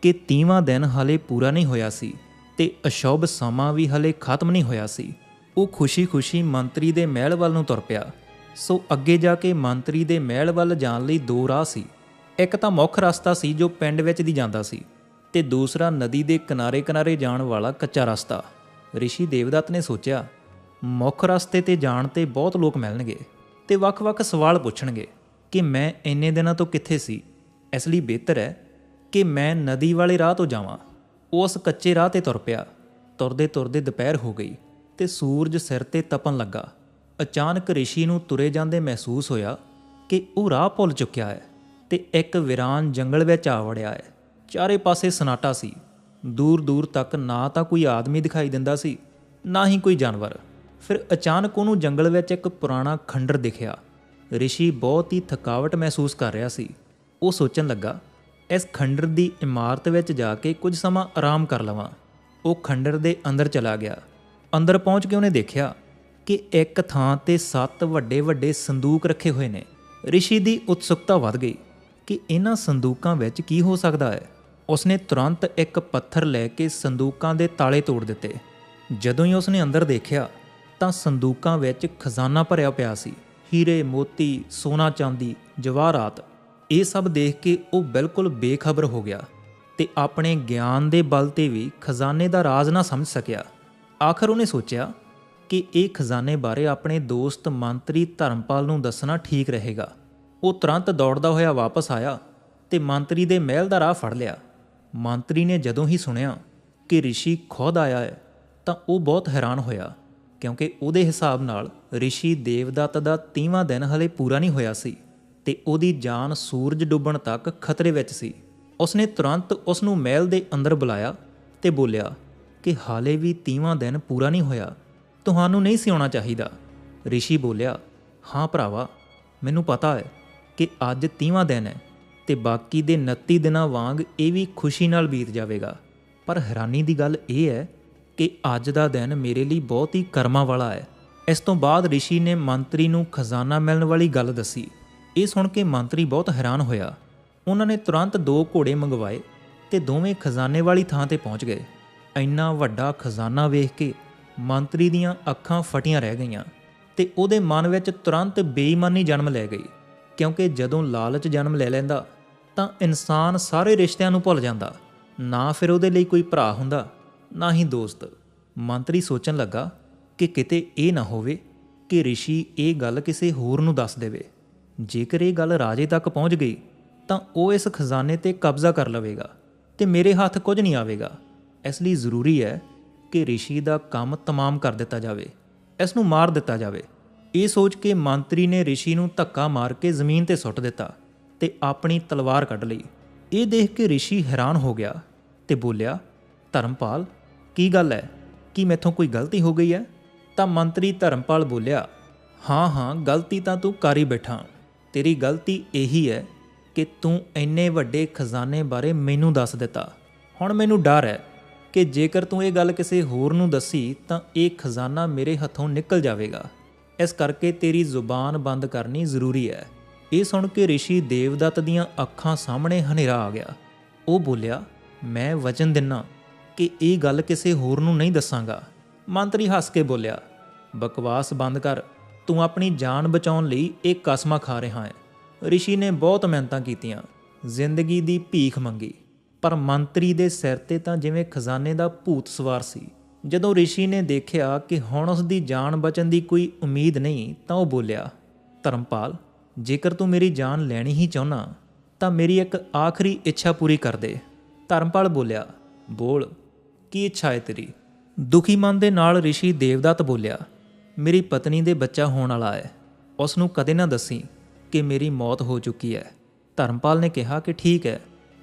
ਕਿ ਤੀਵਾਂ ਦਿਨ ਹਲੇ ਪੂਰਾ ਨਹੀਂ ਹੋਇਆ ਸੀ ਤੇ ਅਸ਼ੁਭ ਸਮਾਂ ਵੀ ਹਲੇ ਖਤਮ ਨਹੀਂ ਹੋਇਆ ਸੀ। ਉਹ ਖੁਸ਼ੀ-ਖੁਸ਼ੀ ਮੰਤਰੀ ਦੇ ਮਹਿਲ ਵੱਲ ਨੂੰ ਤੁਰ ਪਿਆ। ਸੋ ਅੱਗੇ ਜਾ ਕੇ ਮੰਤਰੀ ਦੇ ਮਹਿਲ ਵੱਲ ਜਾਣ ਲਈ ਦੋ ਰਾਹ ਸੀ। ਇੱਕ ਤਾਂ ਮੁੱਖ ਰਸਤਾ ਸੀ ਜੋ ਪਿੰਡ ਵਿੱਚ ਦੀ ਜਾਂਦਾ ਸੀ ਤੇ ਦੂਸਰਾ ਨਦੀ ਦੇ ਕਿਨਾਰੇ-ਕਿਨਾਰੇ ਜਾਣ ਵਾਲਾ ਕੱਚਾ ਰਸਤਾ। ਰਿਸ਼ੀ ਦੇਵਦੱਤ ਨੇ ਸੋਚਿਆ ਮੁੱਖ ਰਸਤੇ ਤੇ ਜਾਣ ਤੇ ਬਹੁਤ ਲੋਕ ਮਿਲਣਗੇ ਤੇ ਵੱਖ-ਵੱਖ ਸਵਾਲ ਪੁੱਛਣਗੇ ਕਿ ਮੈਂ ਇੰਨੇ ਦਿਨਾਂ ਤੋਂ ਕਿੱਥੇ ਸੀ? ਇਸ ਲਈ ਬਿਹਤਰ ਹੈ ਕਿ ਮੈਂ ਨਦੀ ਵਾਲੇ ਰਾਹ ਤੋਂ ਜਾਵਾਂ। ਉਸ ਕੱਚੇ ਰਾਹ ਤੇ ਤੁਰ ਪਿਆ। ਤੁਰਦੇ ਤੁਰਦੇ ਦੁਪਹਿਰ ਹੋ ਗਈ ਤੇ ਸੂਰਜ ਸਿਰ ਤੇ ਤਪਣ ਲੱਗਾ। ਅਚਾਨਕ ਰਿਸ਼ੀ ਨੂੰ ਤੁਰੇ ਜਾਂਦੇ ਮਹਿਸੂਸ ਹੋਇਆ ਕਿ ਉਹ ਰਾਹ ਭੁੱਲ ਚੁੱਕਿਆ ਹੈ ਤੇ ਇੱਕ ਵਿਰਾਨ ਜੰਗਲ ਵਿੱਚ ਆ ਵੜਿਆ ਹੈ। ਚਾਰੇ ਪਾਸੇ ਸਨਾਟਾ ਸੀ। ਦੂਰ ਦੂਰ ਤੱਕ ਨਾ ਤਾਂ ਕੋਈ ਆਦਮੀ ਦਿਖਾਈ ਦਿੰਦਾ ਸੀ, ਨਾ ਹੀ ਕੋਈ ਜਾਨਵਰ। ਫਿਰ ਅਚਾਨਕ ਉਹਨੂੰ ਜੰਗਲ ਵਿੱਚ ਇੱਕ ਪੁਰਾਣਾ ਖੰਡਰ ਦਿਖਿਆ। ਰਿਸ਼ੀ ਬਹੁਤ ਹੀ ਥਕਾਵਟ ਮਹਿਸੂਸ ਕਰ ਰਿਹਾ ਸੀ। ਉਹ ਸੋਚਣ ਲੱਗਾ, ਇਸ ਖੰਡਰ ਦੀ ਇਮਾਰਤ ਵਿੱਚ ਜਾ ਕੇ ਕੁਝ ਸਮਾਂ ਆਰਾਮ ਕਰ ਲਵਾਂ। ਉਹ ਖੰਡਰ ਦੇ ਅੰਦਰ ਚਲਾ ਗਿਆ। ਅੰਦਰ ਪਹੁੰਚ ਕੇ ਉਹਨੇ ਦੇਖਿਆ ਕਿ ਇੱਕ ਥਾਂ ਤੇ ਸੱਤ ਵੱਡੇ ਵੱਡੇ ਸੰਦੂਕ ਰੱਖੇ ਹੋਏ ਨੇ। ਰਿਸ਼ੀ ਦੀ ਉਤਸੁਕਤਾ ਵੱਧ ਗਈ ਕਿ ਇਹਨਾਂ ਸੰਦੂਕਾਂ ਵਿੱਚ ਕੀ ਹੋ ਸਕਦਾ ਹੈ। ਉਸਨੇ ਤੁਰੰਤ ਇੱਕ ਪੱਥਰ ਲੈ ਕੇ ਸੰਦੂਕਾਂ ਦੇ ਤਾਲੇ ਤੋੜ ਦਿੱਤੇ। ਜਦੋਂ ਹੀ ਉਸਨੇ ਅੰਦਰ ਦੇਖਿਆ ਤਾਂ ਸੰਦੂਕਾਂ ਵਿੱਚ ਖਜ਼ਾਨਾ ਭਰਿਆ ਪਿਆ ਸੀ। ਹੀਰੇ, ਮੋਤੀ, ਸੋਨਾ, ਚਾਂਦੀ, ਜਵਾਹਰਾਤ, ਇਹ ਸਭ ਦੇਖ ਕੇ ਉਹ ਬਿਲਕੁਲ ਬੇਖਬਰ ਹੋ ਗਿਆ ਤੇ ਆਪਣੇ ਗਿਆਨ ਦੇ ਬਲ ਤੇ ਵੀ ਖਜ਼ਾਨੇ ਦਾ ਰਾਜ਼ ਨਾ ਸਮਝ ਸਕਿਆ। ਆਖਰ ਉਹਨੇ ਸੋਚਿਆ ਕਿ ਇਹ ਖਜ਼ਾਨੇ ਬਾਰੇ ਆਪਣੇ ਦੋਸਤ ਮੰਤਰੀ ਧਰਮਪਾਲ ਨੂੰ ਦੱਸਣਾ ਠੀਕ ਰਹੇਗਾ। ਉਹ ਤੁਰੰਤ ਦੌੜਦਾ ਹੋਇਆ ਵਾਪਸ ਆਇਆ ਤੇ ਮੰਤਰੀ ਦੇ ਮਹਿਲ ਦਾ ਰਾਹ ਫੜ ਲਿਆ। ਮੰਤਰੀ ਨੇ ਜਦੋਂ ਹੀ ਸੁਣਿਆ ਕਿ ਰਿਸ਼ੀ ਖੁਦ ਆਇਆ ਹੈ ਤਾਂ ਉਹ ਬਹੁਤ ਹੈਰਾਨ ਹੋਇਆ। ਕਿਉਂਕਿ ਉਹਦੇ ਹਿਸਾਬ ਨਾਲ ਰਿਸ਼ੀ ਦੇਵਦੱਤ ਦਾ 30ਵਾਂ ਦਿਨ ਹਲੇ ਪੂਰਾ ਨਹੀਂ ਹੋਇਆ ਸੀ ਤੇ ਉਹਦੀ ਜਾਨ ਸੂਰਜ ਡੁੱਬਣ ਤੱਕ ਖਤਰੇ ਵਿੱਚ ਸੀ। ਉਸਨੇ ਤੁਰੰਤ ਉਸ ਨੂੰ ਮਹਿਲ ਦੇ ਅੰਦਰ ਬੁਲਾਇਆ ਤੇ ਬੋਲਿਆ ਕਿ ਹਾਲੇ ਵੀ 30ਵਾਂ ਦਿਨ ਪੂਰਾ ਨਹੀਂ ਹੋਇਆ, ਤੁਹਾਨੂੰ ਨਹੀਂ ਸੀ ਚਾਹੀਦਾ। ਰਿਸ਼ੀ ਬੋਲਿਆ, ਹਾਂ ਭਰਾਵਾ, ਮੈਨੂੰ ਪਤਾ ਹੈ ਕਿ ਅੱਜ 30ਵਾਂ ਦਿਨ ਹੈ ਤੇ ਬਾਕੀ ਦੇ 29 ਦਿਨਾਂ ਵਾਂਗ ਇਹ ਵੀ ਖੁਸ਼ੀ ਨਾਲ ਬੀਤ ਜਾਵੇਗਾ। ਪਰ ਹੈਰਾਨੀ ਦੀ ਗੱਲ ਇਹ ਹੈ ਕਿ ਅੱਜ ਦਾ ਦਿਨ ਮੇਰੇ ਲਈ ਬਹੁਤ ਹੀ ਕਰਮਾਂ ਵਾਲਾ ਹੈ। ਇਸ ਤੋਂ ਬਾਅਦ ਰਿਸ਼ੀ ਨੇ ਮੰਤਰੀ ਨੂੰ ਖਜ਼ਾਨਾ ਮਿਲਣ ਵਾਲੀ ਗੱਲ ਦੱਸੀ। ਇਹ ਸੁਣ ਕੇ ਮੰਤਰੀ ਬਹੁਤ ਹੈਰਾਨ ਹੋਇਆ। ਉਹਨਾਂ ਨੇ ਤੁਰੰਤ ਦੋ ਘੋੜੇ ਮੰਗਵਾਏ ਤੇ ਦੋਵੇਂ ਖਜ਼ਾਨੇ ਵਾਲੀ ਥਾਂ ਤੇ ਪਹੁੰਚ ਗਏ। ਇੰਨਾ ਵੱਡਾ ਖਜ਼ਾਨਾ ਵੇਖ ਕੇ ਮੰਤਰੀ ਦੀਆਂ ਅੱਖਾਂ ਫਟੀਆਂ ਰਹਿ ਗਈਆਂ ਤੇ ਉਹਦੇ ਮਨ ਵਿੱਚ ਤੁਰੰਤ ਬੇਈਮਾਨੀ ਜਨਮ ਲੈ ਗਈ। ਕਿਉਂਕਿ ਜਦੋਂ ਲਾਲਚ ਜਨਮ ਲੈ ਲੈਂਦਾ ਤਾਂ ਇਨਸਾਨ ਸਾਰੇ ਰਿਸ਼ਤਿਆਂ ਨੂੰ ਭੁੱਲ ਜਾਂਦਾ। ਨਾ ਫਿਰ ਉਹਦੇ ਲਈ ਕੋਈ ਭਰਾ ਹੁੰਦਾ। ਨਾ ਹੀ ਦੋਸਤ। ਮੰਤਰੀ ਸੋਚਣ ਲੱਗਾ ਕਿ ਕਿਤੇ ਇਹ ਨਾ ਹੋਵੇ ਕਿ ਰਿਸ਼ੀ ਇਹ ਗੱਲ ਕਿਸੇ ਹੋਰ ਨੂੰ ਦੱਸ ਦੇਵੇ। ਜੇਕਰ ਇਹ ਗੱਲ ਰਾਜੇ ਤੱਕ ਪਹੁੰਚ ਗਈ, ਤਾਂ ਉਹ ਇਸ ਖਜ਼ਾਨੇ ਤੇ ਕਬਜ਼ਾ ਕਰ ਲਵੇਗਾ ਤੇ ਮੇਰੇ ਹੱਥ ਕੁਝ ਨਹੀਂ ਆਵੇਗਾ। ਇਸ ਲਈ ਜ਼ਰੂਰੀ ਹੈ ਕਿ ਰਿਸ਼ੀ ਦਾ ਕੰਮ ਤਮਾਮ ਕਰ ਦਿੱਤਾ ਜਾਵੇ। ਇਸ ਨੂੰ ਮਾਰ ਦਿੱਤਾ ਜਾਵੇ। ਇਹ ਸੋਚ ਕੇ ਮੰਤਰੀ ਨੇ ਰਿਸ਼ੀ ਨੂੰ ਧੱਕਾ ਮਾਰ ਕੇ ਜ਼ਮੀਨ ਤੇ ਸੁੱਟ ਦਿੱਤਾ ਤੇ ਆਪਣੀ ਤਲਵਾਰ ਕੱਢ ਲਈ। ਇਹ ਦੇਖ ਕੇ ਰਿਸ਼ੀ ਹੈਰਾਨ ਹੋ ਗਿਆ ਤੇ ਬੋਲਿਆ, ਧਰਮਪਾਲ ਕੀ ਗੱਲ ਹੈ? ਕੀ ਮੈਥੋਂ ਕੋਈ ਗਲਤੀ ਹੋ ਗਈ ਹੈ? ਤਾਂ ਮੰਤਰੀ ਧਰਮਪਾਲ ਬੋਲਿਆ, ਹਾਂ ਹਾਂ, ਗਲਤੀ ਤਾਂ ਤੂੰ ਕਰ ਹੀ ਬੈਠਾ। ਤੇਰੀ ਗਲਤੀ ਇਹੀ ਹੈ ਕਿ ਤੂੰ ਇੰਨੇ ਵੱਡੇ ਖਜ਼ਾਨੇ ਬਾਰੇ ਮੈਨੂੰ ਦੱਸ ਦਿੱਤਾ। ਹੁਣ ਮੈਨੂੰ ਡਰ ਹੈ ਕਿ ਜੇਕਰ ਤੂੰ ਇਹ ਗੱਲ ਕਿਸੇ ਹੋਰ ਨੂੰ ਦੱਸੀ, ਤਾਂ ਇਹ ਖਜ਼ਾਨਾ ਮੇਰੇ ਹੱਥੋਂ ਨਿਕਲ ਜਾਵੇਗਾ। ਇਸ ਕਰਕੇ ਤੇਰੀ ਜ਼ੁਬਾਨ ਬੰਦ ਕਰਨੀ ਜ਼ਰੂਰੀ ਹੈ। ਇਹ ਸੁਣ ਕੇ ਰਿਸ਼ੀ ਦੇਵਦੱਤ ਦੀਆਂ ਅੱਖਾਂ ਸਾਹਮਣੇ ਹਨੇਰਾ ਆ ਗਿਆ। ਉਹ ਬੋਲਿਆ, ਮੈਂ ਵਚਨ ਦਿੰਨਾ। ਕਿ ਇਹ ਗੱਲ ਕਿਸੇ ਹੋਰ ਨੂੰ ਨਹੀਂ ਦੱਸਾਂਗਾ। ਮੰਤਰੀ ਹੱਸ ਕੇ ਬੋਲਿਆ, ਬਕਵਾਸ ਬੰਦ ਕਰ, ਤੂੰ ਆਪਣੀ ਜਾਨ ਬਚਾਉਣ ਲਈ ਇਹ ਕਸਮਾਂ ਖਾ ਰਿਹਾ ਹੈ। ਰਿਸ਼ੀ ਨੇ ਬਹੁਤ ਮਿਹਨਤਾਂ ਕੀਤੀਆਂ, ਜ਼ਿੰਦਗੀ ਦੀ ਭੀਖ ਮੰਗੀ, ਪਰ ਮੰਤਰੀ ਦੇ ਸਿਰ ਤੇ ਤਾਂ ਜਿਵੇਂ ਖਜ਼ਾਨੇ ਦਾ ਭੂਤ ਸਵਾਰ ਸੀ। ਜਦੋਂ ਰਿਸ਼ੀ ਨੇ ਦੇਖਿਆ ਕਿ ਹੁਣ ਉਸ ਦੀ ਜਾਨ ਬਚਣ ਦੀ ਕੋਈ ਉਮੀਦ ਨਹੀਂ, ਤਾਂ ਉਹ ਬੋਲਿਆ, ਧਰਮਪਾਲ, ਜੇਕਰ ਤੂੰ ਮੇਰੀ ਜਾਨ ਲੈਣੀ ਹੀ ਚਾਹੁੰਨਾ, ਤਾਂ ਮੇਰੀ ਇੱਕ ਆਖਰੀ ਇੱਛਾ ਪੂਰੀ ਕਰ ਦੇ। ਧਰਮਪਾਲ ਬੋਲਿਆ, ਬੋਲ। ਕੀ ਇੱਛਾ ਹੈ ਤੇਰੀ? ਦੁਖੀ ਮਨ ਦੇ ਨਾਲ ਰਿਸ਼ੀ ਦੇਵਦੱਤ ਬੋਲਿਆ, ਮੇਰੀ ਪਤਨੀ ਦੇ ਬੱਚਾ ਹੋਣ ਵਾਲਾ ਹੈ ਉਸ ਨੂੰ ਕਦੇ ਨਾ ਦੱਸੀ ਕਿ ਮੇਰੀ ਮੌਤ ਹੋ ਚੁੱਕੀ ਹੈ ਧਰਮਪਾਲ ਨੇ ਕਿਹਾ ਕਿ ਠੀਕ ਹੈ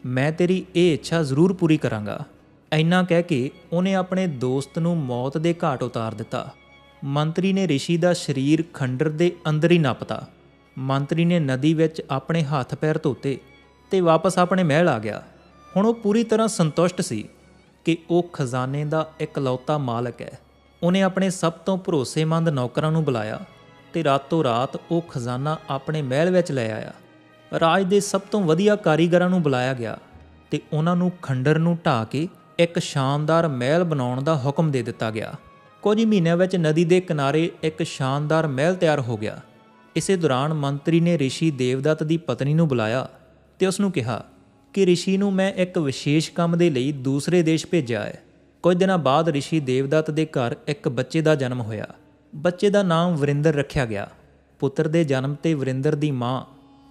ਮੈਂ ਤੇਰੀ ਇਹ ਇੱਛਾ ਜ਼ਰੂਰ ਪੂਰੀ ਕਰਾਂਗਾ। ਐਨਾ ਕਹਿ ਕੇ ਉਹਨੇ ਆਪਣੇ ਦੋਸਤ ਨੂੰ ਮੌਤ ਦੇ ਘਾਟ ਉਤਾਰ ਦਿੱਤਾ। ਮੰਤਰੀ ਨੇ ਰਿਸ਼ੀ ਦਾ ਸਰੀਰ ਖੰਡਰ ਦੇ ਅੰਦਰ ਹੀ ਨੱਪਤਾ। ਮੰਤਰੀ ਨੇ ਨਦੀ ਵਿੱਚ ਆਪਣੇ ਹੱਥ ਪੈਰ ਧੋਤੇ ਤੇ ਵਾਪਸ ਆਪਣੇ ਮਹਿਲ ਆ ਗਿਆ। ਹੁਣ ਉਹ ਪੂਰੀ ਤਰ੍ਹਾਂ ਸੰਤੁਸ਼ਟ ਸੀ। ਕਿ ਉਹ ਖਜ਼ਾਨੇ ਦਾ ਇਕਲੌਤਾ ਮਾਲਕ ਹੈ। ਉਹਨੇ ਆਪਣੇ ਸਭ ਤੋਂ ਭਰੋਸੇਮੰਦ ਨੌਕਰਾਂ ਨੂੰ ਬੁਲਾਇਆ ਤੇ ਰਾਤੋਂ ਰਾਤ ਉਹ ਖਜ਼ਾਨਾ ਆਪਣੇ ਮਹਿਲ ਵਿੱਚ ਲੈ ਆਇਆ। ਰਾਜ ਦੇ ਸਭ ਤੋਂ ਵਧੀਆ ਕਾਰੀਗਰਾਂ ਨੂੰ ਬੁਲਾਇਆ ਗਿਆ ਤੇ ਉਹਨਾਂ ਨੂੰ ਖੰਡਰ ਨੂੰ ਢਾ ਕੇ ਇੱਕ ਸ਼ਾਨਦਾਰ ਮਹਿਲ ਬਣਾਉਣ ਦਾ ਹੁਕਮ ਦੇ ਦਿੱਤਾ ਗਿਆ। ਕੁਝ ਮਹੀਨਿਆਂ ਵਿੱਚ ਨਦੀ ਦੇ ਕਿਨਾਰੇ ਇੱਕ ਸ਼ਾਨਦਾਰ ਮਹਿਲ ਤਿਆਰ ਹੋ ਗਿਆ। ਇਸੇ ਦੌਰਾਨ ਮੰਤਰੀ ਨੇ ਰਿਸ਼ੀ ਦੇਵਦੱਤ ਦੀ ਪਤਨੀ ਨੂੰ ਬੁਲਾਇਆ ਤੇ ਉਸ ਨੂੰ ਕਿਹਾ ਕਿ ਰਿਸ਼ੀ ਨੂੰ ਮੈਂ ਇੱਕ ਵਿਸ਼ੇਸ਼ ਕੰਮ ਦੇ ਲਈ ਦੂਸਰੇ ਦੇਸ਼ ਭੇਜਿਆ ਹੈ। ਕੁਝ ਦਿਨਾਂ ਬਾਅਦ ਰਿਸ਼ੀ ਦੇਵਦੱਤ ਦੇ ਘਰ ਇੱਕ ਬੱਚੇ ਦਾ ਜਨਮ ਹੋਇਆ। ਬੱਚੇ ਦਾ ਨਾਮ ਵਰਿੰਦਰ ਰੱਖਿਆ ਗਿਆ। ਪੁੱਤਰ ਦੇ ਜਨਮ ਤੇ ਵਰਿੰਦਰ ਦੀ ਮਾਂ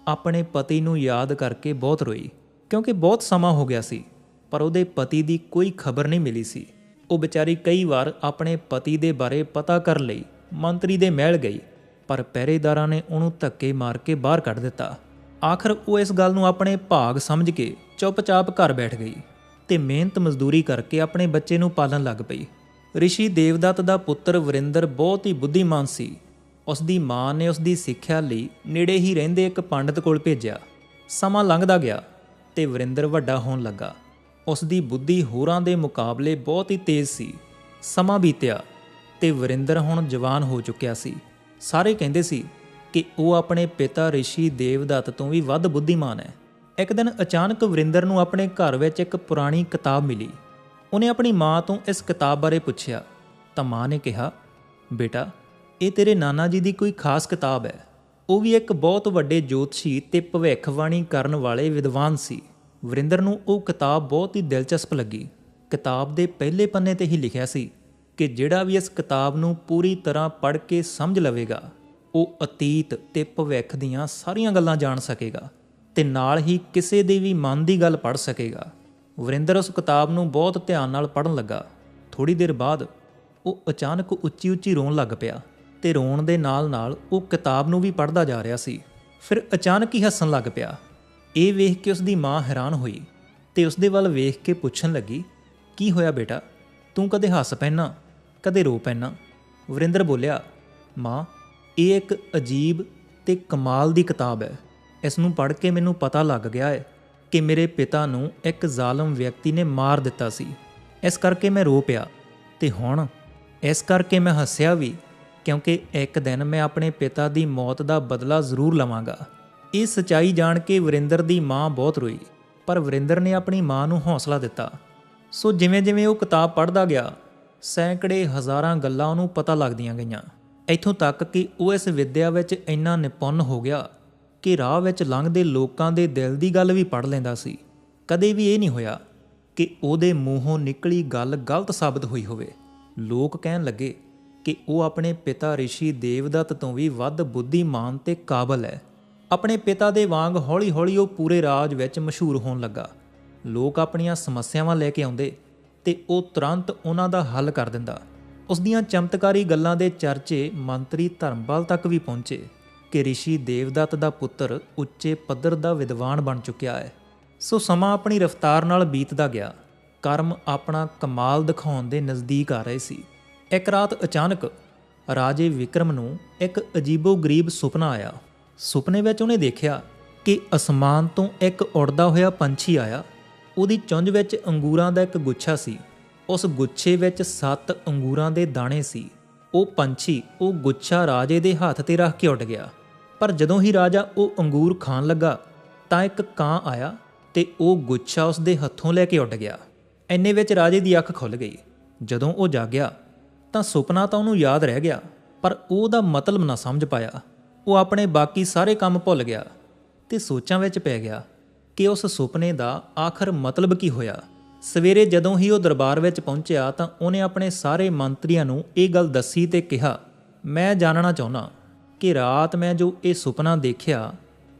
ਆਪਣੇ ਪਤੀ ਨੂੰ ਯਾਦ ਕਰਕੇ ਬਹੁਤ ਰੋਈ, ਕਿਉਂਕਿ ਬਹੁਤ ਸਮਾਂ ਹੋ ਗਿਆ ਸੀ, ਪਰ ਉਹਦੇ ਪਤੀ ਦੀ ਕੋਈ ਖਬਰ ਨਹੀਂ ਮਿਲੀ ਸੀ। ਉਹ ਵਿਚਾਰੀ ਕਈ ਵਾਰ ਆਪਣੇ ਪਤੀ ਦੇ ਬਾਰੇ ਪਤਾ ਕਰ ਲਈ, ਮੰਤਰੀ ਦੇ ਮਹਿਲ ਗਈ, ਪਰ ਪਹਿਰੇਦਾਰਾਂ ਨੇ ਉਹਨੂੰ ਧੱਕੇ ਮਾਰ ਕੇ ਬਾਹਰ ਕੱਢ ਦਿੱਤਾ। ਆਖਰ ਉਹ ਇਸ ਗੱਲ ਨੂੰ ਆਪਣੇ ਭਾਗ ਸਮਝ ਕੇ ਚੁੱਪਚਾਪ ਘਰ ਬੈਠ ਗਈ ਤੇ ਮਿਹਨਤ ਮਜ਼ਦੂਰੀ ਕਰਕੇ ਆਪਣੇ ਬੱਚੇ ਨੂੰ ਪਾਲਣ ਲੱਗ ਪਈ। ਰਿਸ਼ੀ ਦੇਵਦੱਤ ਦਾ ਪੁੱਤਰ ਵਰਿੰਦਰ ਬਹੁਤ ਹੀ ਬੁੱਧੀਮਾਨ ਸੀ। ਉਸ ਦੀ ਮਾਂ ਨੇ ਉਸ ਦੀ ਸਿੱਖਿਆ ਲਈ ਨੇੜੇ ਹੀ ਰਹਿੰਦੇ ਇੱਕ ਪੰਡਤ ਕੋਲ ਭੇਜਿਆ। ਸਮਾਂ ਲੰਘਦਾ ਗਿਆ ਤੇ ਵਰਿੰਦਰ ਵੱਡਾ ਹੋਣ ਲੱਗਾ। ਉਸ ਦੀ ਬੁੱਧੀ ਹੋਰਾਂ ਦੇ ਮੁਕਾਬਲੇ ਬਹੁਤ ਹੀ ਤੇਜ਼ ਸੀ। ਸਮਾਂ ਬੀਤਿਆ ਤੇ ਵਰਿੰਦਰ ਹੁਣ ਜਵਾਨ ਹੋ ਚੁੱਕਿਆ ਸੀ। ਸਾਰੇ ਕਹਿੰਦੇ ਸੀ ਕਿ ਉਹ ਆਪਣੇ ਪਿਤਾ ਰਿਸ਼ੀ ਦੇਵਦੱਤ ਤੋਂ ਵੀ ਵੱਧ ਬੁੱਧੀਮਾਨ ਹੈ। ਇੱਕ ਦਿਨ ਅਚਾਨਕ ਵਰਿੰਦਰ ਨੂੰ ਆਪਣੇ ਘਰ ਵਿੱਚ ਇੱਕ ਪੁਰਾਣੀ ਕਿਤਾਬ ਮਿਲੀ। ਉਹਨੇ ਆਪਣੀ ਮਾਂ ਤੋਂ ਇਸ ਕਿਤਾਬ ਬਾਰੇ ਪੁੱਛਿਆ। ਤਾਂ ਮਾਂ ਨੇ ਕਿਹਾ, ਬੇਟਾ, ਇਹ ਤੇਰੇ ਨਾਨਾ ਜੀ ਦੀ ਕੋਈ ਖਾਸ ਕਿਤਾਬ ਹੈ। ਉਹ ਵੀ ਇੱਕ ਬਹੁਤ ਵੱਡੇ ਜੋਤਸ਼ੀ ਤੇ ਭਵਿੱਖਬਾਣੀ ਕਰਨ ਵਾਲੇ ਵਿਦਵਾਨ ਸੀ। ਵਰਿੰਦਰ ਨੂੰ ਉਹ ਕਿਤਾਬ ਬਹੁਤ ਹੀ ਦਿਲਚਸਪ ਲੱਗੀ। ਕਿਤਾਬ ਦੇ ਪਹਿਲੇ ਪੰਨੇ ਤੇ ਹੀ ਲਿਖਿਆ ਸੀ ਕਿ ਜਿਹੜਾ ਵੀ ਇਸ ਕਿਤਾਬ ਨੂੰ ਪੂਰੀ ਤਰ੍ਹਾਂ ਪੜ੍ਹ ਕੇ ਸਮਝ ਲਵੇਗਾ। ਉਹ ਅਤੀਤ ਤੇ ਭਵਿੱਖ ਦੀਆਂ ਸਾਰੀਆਂ ਗੱਲਾਂ ਜਾਣ ਸਕੇਗਾ ਤੇ ਨਾਲ ਹੀ ਕਿਸੇ ਦੇ ਵੀ ਮਨ ਦੀ ਗੱਲ ਪੜ੍ਹ ਸਕੇਗਾ। ਵਰਿੰਦਰ ਉਸ ਕਿਤਾਬ ਨੂੰ ਬਹੁਤ ਧਿਆਨ ਨਾਲ ਪੜ੍ਹਨ ਲੱਗਾ। ਥੋੜੀ ਦੇਰ ਬਾਅਦ ਉਹ ਅਚਾਨਕ ਉੱਚੀ-ਉੱਚੀ ਰੋਣ ਲੱਗ ਪਿਆ ਤੇ ਰੋਣ ਦੇ ਨਾਲ-ਨਾਲ ਉਹ ਕਿਤਾਬ ਨੂੰ ਵੀ ਪੜ੍ਹਦਾ ਜਾ ਰਿਹਾ ਸੀ। ਫਿਰ ਅਚਾਨਕ ਹੀ ਹੱਸਣ ਲੱਗ ਪਿਆ। ਇਹ ਵੇਖ ਕੇ ਉਸ ਦੀ ਮਾਂ ਹੈਰਾਨ ਹੋਈ ਤੇ ਉਸ ਦੇ ਵੱਲ ਵੇਖ ਕੇ ਪੁੱਛਣ ਲੱਗੀ, ਕੀ ਹੋਇਆ ਬੇਟਾ? ਤੂੰ ਕਦੇ ਹੱਸ ਪੈਣਾ ਕਦੇ ਰੋ ਪੈਣਾ ਵਰਿੰਦਰ ਬੋਲਿਆ, ਮਾਂ ਇਹ ਇੱਕ ਅਜੀਬ ਤੇ ਕਮਾਲ ਦੀ ਕਿਤਾਬ ਹੈ। ਇਸ ਨੂੰ ਪੜ੍ਹ ਕੇ ਮੈਨੂੰ ਪਤਾ ਲੱਗ ਗਿਆ ਹੈ ਕਿ ਮੇਰੇ ਪਿਤਾ ਨੂੰ ਇੱਕ ਜ਼ਾਲਮ ਵਿਅਕਤੀ ਨੇ ਮਾਰ ਦਿੱਤਾ ਸੀ। ਇਸ ਕਰਕੇ ਮੈਂ ਰੋ ਪਿਆ ਤੇ ਹੁਣ ਇਸ ਕਰਕੇ ਮੈਂ ਹੱਸਿਆ ਵੀ, ਕਿਉਂਕਿ ਇੱਕ ਦਿਨ ਮੈਂ ਆਪਣੇ ਪਿਤਾ ਦੀ ਮੌਤ ਦਾ ਬਦਲਾ ਜ਼ਰੂਰ ਲਵਾਂਗਾ। ਇਹ ਸਚਾਈ ਜਾਣ ਕੇ ਵਰਿੰਦਰ ਦੀ ਮਾਂ ਬਹੁਤ ਰੋਈ, ਪਰ ਵਰਿੰਦਰ ਨੇ ਆਪਣੀ ਮਾਂ ਨੂੰ ਹੌਸਲਾ ਦਿੱਤਾ। ਸੋ ਜਿਵੇਂ-ਜਿਵੇਂ ਉਹ ਕਿਤਾਬ ਪੜ੍ਹਦਾ ਗਿਆ, ਸੈਂਕੜੇ ਹਜ਼ਾਰਾਂ ਗੱਲਾਂ ਉਹਨੂੰ ਪਤਾ ਲੱਗਦੀਆਂ ਗਈਆਂ। ਇੱਥੋਂ ਤੱਕ ਕਿ ਉਹ ਇਸ ਵਿੱਦਿਆ ਵਿੱਚ ਇੰਨਾ ਨਿਪੁੰਨ ਹੋ ਗਿਆ ਕਿ ਰਾਹ ਵਿੱਚ ਲੰਘਦੇ ਲੋਕਾਂ ਦੇ ਦਿਲ ਦੀ ਗੱਲ ਵੀ ਪੜ੍ਹ ਲੈਂਦਾ ਸੀ। ਕਦੇ ਵੀ ਇਹ ਨਹੀਂ ਹੋਇਆ ਕਿ ਉਹਦੇ ਮੂੰਹੋਂ ਨਿਕਲੀ ਗੱਲ ਗਲਤ ਸਾਬਤ ਹੋਈ ਹੋਵੇ। ਲੋਕ ਕਹਿਣ ਲੱਗੇ ਕਿ ਉਹ ਆਪਣੇ ਪਿਤਾ ઋષਿ ਦੇਵਦੱਤ ਤੋਂ ਵੀ ਵੱਧ ਬੁੱਧੀਮਾਨ ਤੇ ਕਾਬਲ ਹੈ। ਆਪਣੇ ਪਿਤਾ ਦੇ ਵਾਂਗ ਹੌਲੀ-ਹੌਲੀ ਉਹ ਪੂਰੇ ਰਾਜ ਵਿੱਚ ਮਸ਼ਹੂਰ ਹੋਣ ਲੱਗਾ। ਲੋਕ ਆਪਣੀਆਂ ਸਮੱਸਿਆਵਾਂ ਲੈ ਕੇ ਆਉਂਦੇ ਤੇ ਉਹ ਤੁਰੰਤ ਉਹਨਾਂ ਦਾ ਹੱਲ ਕਰ ਦਿੰਦਾ। ਉਸ ਦੀਆਂ ਚਮਤਕਾਰੀ ਗੱਲਾਂ ਦੇ ਚਰਚੇ ਮੰਤਰੀ ਧਰਮਪਾਲ ਤੱਕ ਵੀ ਪਹੁੰਚੇ ਕਿ ઋષਿ ਦੇਵਦੱਤ ਦਾ ਪੁੱਤਰ ਉੱਚੇ ਪੱਧਰ ਦਾ ਵਿਦਵਾਨ ਬਣ ਚੁੱਕਿਆ ਹੈ। ਸੋ ਸਮਾਂ ਆਪਣੀ ਰਫ਼ਤਾਰ ਨਾਲ ਬੀਤਦਾ ਗਿਆ। ਕਰਮ ਆਪਣਾ ਕਮਾਲ ਦਿਖਾਉਣ ਦੇ ਨਜ਼ਦੀਕ ਆ ਰਹੇ ਸੀ। ਇੱਕ ਰਾਤ ਅਚਾਨਕ ਰਾਜੇ ਵਿਕਰਮ ਨੂੰ ਇੱਕ ਅਜੀਬੋ-ਗਰੀਬ ਸੁਪਨਾ ਆਇਆ। ਸੁਪਨੇ ਵਿੱਚ ਉਹਨੇ ਦੇਖਿਆ ਕਿ ਅਸਮਾਨ ਤੋਂ ਇੱਕ ਉੜਦਾ ਹੋਇਆ ਪੰਛੀ ਆਇਆ। ਉਹਦੀ ਚੁੰਝ ਵਿੱਚ ਅੰਗੂਰਾਂ ਦਾ ਇੱਕ ਗੁੱਛਾ ਸੀ। ਉਸ ਗੁੱਛੇ ਵਿੱਚ ਸੱਤ ਅੰਗੂਰਾਂ ਦੇ ਦਾਣੇ ਸੀ। ਉਹ ਪੰਛੀ, ਉਹ ਗੁੱਛਾ ਰਾਜੇ ਦੇ ਹੱਥ ਤੇ ਰੱਖ ਕੇ ਉੱਡ ਗਿਆ। ਪਰ ਜਦੋਂ ਹੀ ਰਾਜਾ ਉਹ ਅੰਗੂਰ ਖਾਣ ਲੱਗਾ, ਤਾਂ ਇੱਕ ਕਾਂ ਆਇਆ ਤੇ ਉਹ ਗੁੱਛਾ ਉਸ ਦੇ ਹੱਥੋਂ ਲੈ ਕੇ ਉੱਡ ਗਿਆ। ਐਨੇ ਵਿੱਚ ਰਾਜੇ ਦੀ ਅੱਖ ਖੁੱਲ ਗਈ। ਜਦੋਂ ਉਹ ਜਾਗਿਆ, ਤਾਂ ਸੁਪਨਾ ਤਾਂ ਉਹਨੂੰ ਯਾਦ ਰਹਿ ਗਿਆ, ਪਰ ਉਹਦਾ ਮਤਲਬ ਨਾ ਸਮਝ ਪਾਇਆ। ਉਹ ਆਪਣੇ ਬਾਕੀ ਸਾਰੇ ਕੰਮ ਭੁੱਲ ਗਿਆ ਤੇ ਸੋਚਾਂ ਵਿੱਚ ਪੈ ਗਿਆ ਕਿ ਉਸ ਸੁਪਨੇ ਦਾ ਆਖਰ ਮਤਲਬ ਕੀ ਹੋਇਆ। ਸਵੇਰੇ ਜਦੋਂ ਹੀ ਉਹ ਦਰਬਾਰ ਵਿੱਚ ਪਹੁੰਚਿਆ ਤਾਂ ਉਹਨੇ ਆਪਣੇ ਸਾਰੇ ਮੰਤਰੀਆਂ ਨੂੰ ਇਹ ਗੱਲ ਦੱਸੀ ਤੇ ਕਿਹਾ, ਮੈਂ ਜਾਣਨਾ ਚਾਹੁੰਦਾ ਕਿ ਰਾਤ ਮੈਂ ਜੋ ਇਹ ਸੁਪਨਾ ਦੇਖਿਆ,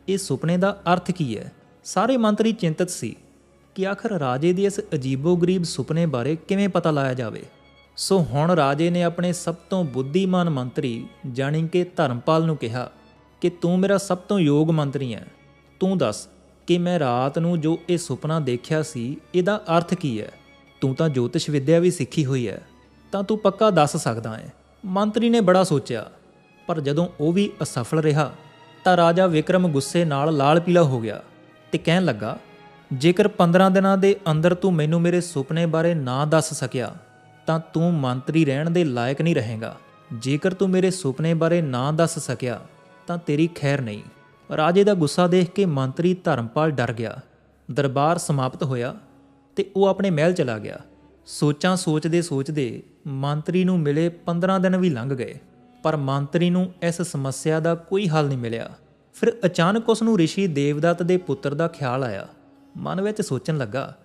ਇਹ ਸੁਪਨੇ ਦਾ ਅਰਥ ਕੀ ਹੈ? ਸਾਰੇ ਮੰਤਰੀ ਚਿੰਤਤ ਸੀ ਕਿ ਆਖਰ ਰਾਜੇ ਦੀ ਇਸ ਅਜੀਬੋ-ਗਰੀਬ ਸੁਪਨੇ ਬਾਰੇ ਕਿਵੇਂ ਪਤਾ ਲਾਇਆ ਜਾਵੇ। ਸੋ ਹੁਣ ਰਾਜੇ ਨੇ ਆਪਣੇ ਸਭ ਤੋਂ ਬੁੱਧੀਮਾਨ ਮੰਤਰੀ ਜਾਣੀ ਕਿ ਧਰਮਪਾਲ ਨੂੰ ਕਿਹਾ ਕਿ, ਤੂੰ ਮੇਰਾ ਸਭ ਤੋਂ ਯੋਗ ਮੰਤਰੀ ਹੈ। ਤੂੰ ਦੱਸ ਕਿ ਮੈਂ ਰਾਤ ਨੂੰ ਜੋ ਇਹ ਸੁਪਨਾ ਦੇਖਿਆ ਸੀ, ਇਹਦਾ ਅਰਥ ਕੀ ਹੈ? ਤੂੰ ਤਾਂ ਜੋਤਿਸ਼ ਵਿੱਦਿਆ ਵੀ ਸਿੱਖੀ ਹੋਈ ਹੈ, ਤਾਂ ਤੂੰ ਪੱਕਾ ਦੱਸ ਸਕਦਾ ਹੈ। ਮੰਤਰੀ ਨੇ ਬੜਾ ਸੋਚਿਆ, ਪਰ ਜਦੋਂ ਉਹ ਵੀ ਅਸਫਲ ਰਿਹਾ, ਤਾਂ ਰਾਜਾ ਵਿਕਰਮ ਗੁੱਸੇ ਨਾਲ ਲਾਲ ਪੀਲਾ ਹੋ ਗਿਆ ਤੇ ਕਹਿਣ ਲੱਗਾ, ਜੇਕਰ 15 ਦਿਨਾਂ ਦੇ ਅੰਦਰ ਤੂੰ ਮੈਨੂੰ ਮੇਰੇ ਸੁਪਨੇ ਬਾਰੇ ਨਾ ਦੱਸ ਸਕਿਆ, ਤਾਂ ਤੂੰ ਮੰਤਰੀ ਰਹਿਣ ਦੇ ਲਾਇਕ ਨਹੀਂ ਰਹੇਗਾ। ਜੇਕਰ ਤੂੰ ਮੇਰੇ ਸੁਪਨੇ ਬਾਰੇ ਨਾ ਦੱਸ ਸਕਿਆ, ਤਾਂ ਤੇਰੀ ਖੈਰ ਨਹੀਂ। ਰਾਜੇ ਦਾ ਗੁੱਸਾ ਦੇਖ ਕੇ ਮੰਤਰੀ ਧਰਮਪਾਲ ਡਰ ਗਿਆ। ਦਰਬਾਰ ਸਮਾਪਤ ਹੋਇਆ ਤੇ ਉਹ ਆਪਣੇ ਮਹਿਲ ਚਲਾ ਗਿਆ। ਸੋਚਾਂ ਸੋਚਦੇ ਸੋਚਦੇ ਮੰਤਰੀ ਨੂੰ ਮਿਲੇ 15 ਦਿਨ ਵੀ ਲੰਘ ਗਏ, ਪਰ ਮੰਤਰੀ ਨੂੰ ਇਸ ਸਮੱਸਿਆ ਦਾ ਕੋਈ ਹੱਲ ਨਹੀਂ ਮਿਲਿਆ। ਫਿਰ ਅਚਾਨਕ ਉਸ ਨੂੰ ઋષਿ ਦੇਵਦੱਤ ਦੇ ਪੁੱਤਰ ਦਾ ਖਿਆਲ ਆਇਆ। ਮਨ ਵਿੱਚ ਸੋਚਣ ਲੱਗਾ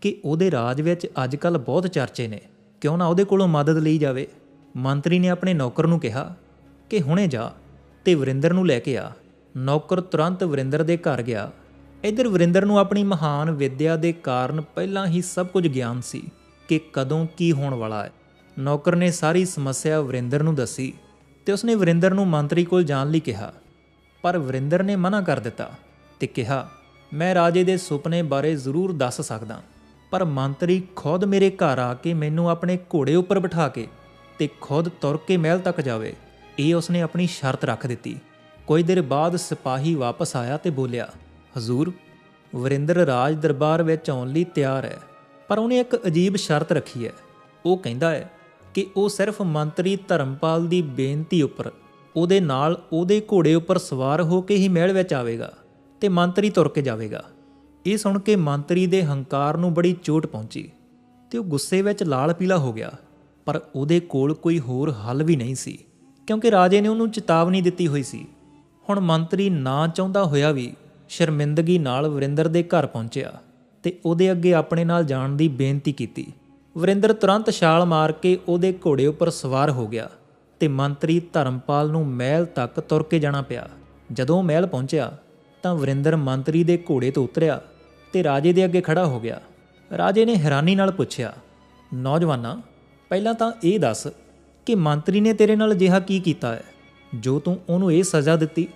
ਕਿ ਉਹਦੇ ਰਾਜ ਵਿੱਚ ਅੱਜਕੱਲ ਬਹੁਤ ਚਰਚੇ ਨੇ, ਕਿਉਂ ਨਾ ਉਹਦੇ ਕੋਲੋਂ ਮਦਦ ਲਈ ਜਾਵੇ। ਮੰਤਰੀ ਨੇ ਆਪਣੇ ਨੌਕਰ ਨੂੰ ਕਿਹਾ ਕਿ ਹੁਣੇ ਜਾ ਤੇ ਵਰਿੰਦਰ ਨੂੰ ਲੈ ਕੇ ਆ। ਨੌਕਰ ਤੁਰੰਤ ਵਰਿੰਦਰ ਦੇ ਘਰ ਗਿਆ। ਇਧਰ ਵਰਿੰਦਰ ਨੂੰ ਆਪਣੀ ਮਹਾਨ ਵਿਦਿਆ ਦੇ ਕਾਰਨ ਪਹਿਲਾਂ ਹੀ ਸਭ ਕੁਝ ਗਿਆਨ ਸੀ ਕਿ ਕਦੋਂ ਕੀ ਹੋਣ ਵਾਲਾ ਹੈ। ਨੌਕਰ ਨੇ ਸਾਰੀ ਸਮੱਸਿਆ ਵਰਿੰਦਰ ਨੂੰ ਦੱਸੀ ਤੇ ਉਸਨੇ ਵਰਿੰਦਰ ਨੂੰ ਮੰਤਰੀ ਕੋਲ ਜਾਣ ਲਈ ਕਿਹਾ। ਪਰ ਵਰਿੰਦਰ ਨੇ ਮਨਾ ਕਰ ਦਿੱਤਾ ਤੇ ਕਿਹਾ, ਮੈਂ ਰਾਜੇ ਦੇ ਸੁਪਨੇ ਬਾਰੇ ਜ਼ਰੂਰ ਦੱਸ ਸਕਦਾ। ਪਰ ਮੰਤਰੀ ਖੁਦ ਮੇਰੇ ਘਰ ਆ ਕੇ ਮੈਨੂੰ ਆਪਣੇ ਘੋੜੇ ਉੱਪਰ ਬਿਠਾ ਕੇ ਤੇ ਖੁਦ ਤੁਰ ਕੇ ਮਹਿਲ ਤੱਕ ਜਾਵੇ। ਇਹ ਉਸਨੇ ਆਪਣੀ ਸ਼ਰਤ ਰੱਖ ਦਿੱਤੀ। ਕੁਝ ਦੇਰ ਬਾਅਦ ਸਿਪਾਹੀ ਵਾਪਸ ਆਇਆ ਤੇ ਬੋਲਿਆ, ਹਜ਼ੂਰ, ਵਰਿੰਦਰ ਰਾਜ ਦਰਬਾਰ ਵਿੱਚ ਆਉਣ ਲਈ ਤਿਆਰ ਹੈ, ਪਰ ਉਹਨੇ ਇੱਕ ਅਜੀਬ ਸ਼ਰਤ ਰੱਖੀ ਹੈ। ਉਹ ਕਹਿੰਦਾ ਹੈ ਕਿ ਉਹ ਸਿਰਫ ਮੰਤਰੀ ਧਰਮਪਾਲ ਦੀ ਬੇਨਤੀ ਉੱਪਰ, ਉਹਦੇ ਨਾਲ ਉਹਦੇ ਘੋੜੇ ਉੱਪਰ ਸਵਾਰ ਹੋ ਕੇ ਹੀ ਮਹਿਲ ਵਿੱਚ ਆਵੇਗਾ ਤੇ ਮੰਤਰੀ ਤੁਰ ਕੇ ਜਾਵੇਗਾ। ਇਹ ਸੁਣ ਕੇ ਮੰਤਰੀ ਦੇ ਹੰਕਾਰ ਨੂੰ ਬੜੀ ਚੋਟ ਪਹੁੰਚੀ ਤੇ ਉਹ ਗੁੱਸੇ ਵਿੱਚ ਲਾਲ ਪੀਲਾ ਹੋ ਗਿਆ, ਪਰ ਉਹਦੇ ਕੋਲ ਕੋਈ ਹੋਰ ਹੱਲ ਵੀ ਨਹੀਂ ਸੀ, ਕਿਉਂਕਿ ਰਾਜੇ ਨੇ ਉਹਨੂੰ ਚੇਤਾਵਨੀ ਦਿੱਤੀ ਹੋਈ ਸੀ ਹੁਣ ਮੰਤਰੀ ਨਾ ਚਾਹੁੰਦਾ ਹੋਇਆ ਵੀ ਸ਼ਰਮਿੰਦਗੀ ਨਾਲ ਵਰਿੰਦਰ ਦੇ ਘਰ ਪਹੁੰਚਿਆ ਤੇ ਉਹਦੇ ਅੱਗੇ ਆਪਣੇ ਨਾਲ ਜਾਣ ਦੀ ਬੇਨਤੀ ਕੀਤੀ। ਵਰਿੰਦਰ ਤੁਰੰਤ ਛਾਲ ਮਾਰ ਕੇ ਉਹਦੇ ਘੋੜੇ ਉੱਪਰ ਸਵਾਰ ਹੋ ਗਿਆ ਤੇ ਮੰਤਰੀ ਧਰਮਪਾਲ ਨੂੰ ਮਹਿਲ ਤੱਕ ਤੁਰ ਕੇ ਜਾਣਾ ਪਿਆ। ਜਦੋਂ ਮਹਿਲ ਪਹੁੰਚਿਆ ਤਾਂ ਵਰਿੰਦਰ ਮੰਤਰੀ ਦੇ ਘੋੜੇ ਤੋਂ ਉਤਰਿਆ ਤੇ ਰਾਜੇ ਦੇ ਅੱਗੇ ਖੜਾ ਹੋ ਗਿਆ। ਰਾਜੇ ਨੇ ਹੈਰਾਨੀ ਨਾਲ ਪੁੱਛਿਆ, ਨੌਜਵਾਨਾ, ਪਹਿਲਾਂ ਤਾਂ ਇਹ ਦੱਸ ਕਿ ਮੰਤਰੀ ਨੇ ਤੇਰੇ ਨਾਲ ਅਜਿਹਾ ਕੀ ਕੀਤਾ ਹੈ? ਜੋ ਤੂੰ ਉਹਨੂੰ ਇਹ ਸਜ਼ਾ ਦਿੱਤੀ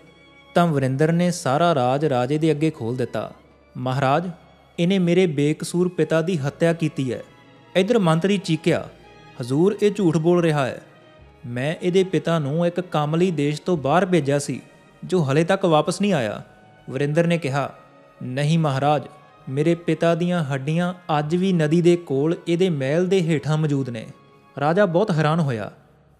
ਤਾਂ ਵਰਿੰਦਰ ਨੇ ਸਾਰਾ ਰਾਜ ਰਾਜੇ ਦੇ ਅੱਗੇ ਖੋਲ ਦਿੱਤਾ। ਮਹਾਰਾਜ, ਇਹਨੇ ਮੇਰੇ ਬੇਕਸੂਰ ਪਿਤਾ ਦੀ ਹੱਤਿਆ ਕੀਤੀ ਹੈ। ਇਧਰ ਮੰਤਰੀ ਚੀਕਿਆ, ਹਜ਼ੂਰ, ਇਹ ਝੂਠ ਬੋਲ ਰਿਹਾ ਹੈ। ਮੈਂ ਇਹਦੇ ਪਿਤਾ ਨੂੰ ਇੱਕ ਕਾਮਲੀ ਦੇਸ਼ ਤੋਂ ਬਾਹਰ ਭੇਜਿਆ ਸੀ, ਜੋ ਹਲੇ ਤੱਕ ਵਾਪਸ ਨਹੀਂ ਆਇਆ। ਵਰਿੰਦਰ ਨੇ ਕਿਹਾ, ਨਹੀਂ ਮਹਾਰਾਜ, ਮੇਰੇ ਪਿਤਾ ਦੀਆਂ ਹੱਡੀਆਂ ਅੱਜ ਵੀ ਨਦੀ ਦੇ ਕੋਲ ਇਹਦੇ ਮਹਿਲ ਦੇ ਹੇਠਾਂ ਮੌਜੂਦ ਨੇ। ਰਾਜਾ ਬਹੁਤ ਹੈਰਾਨ ਹੋਇਆ।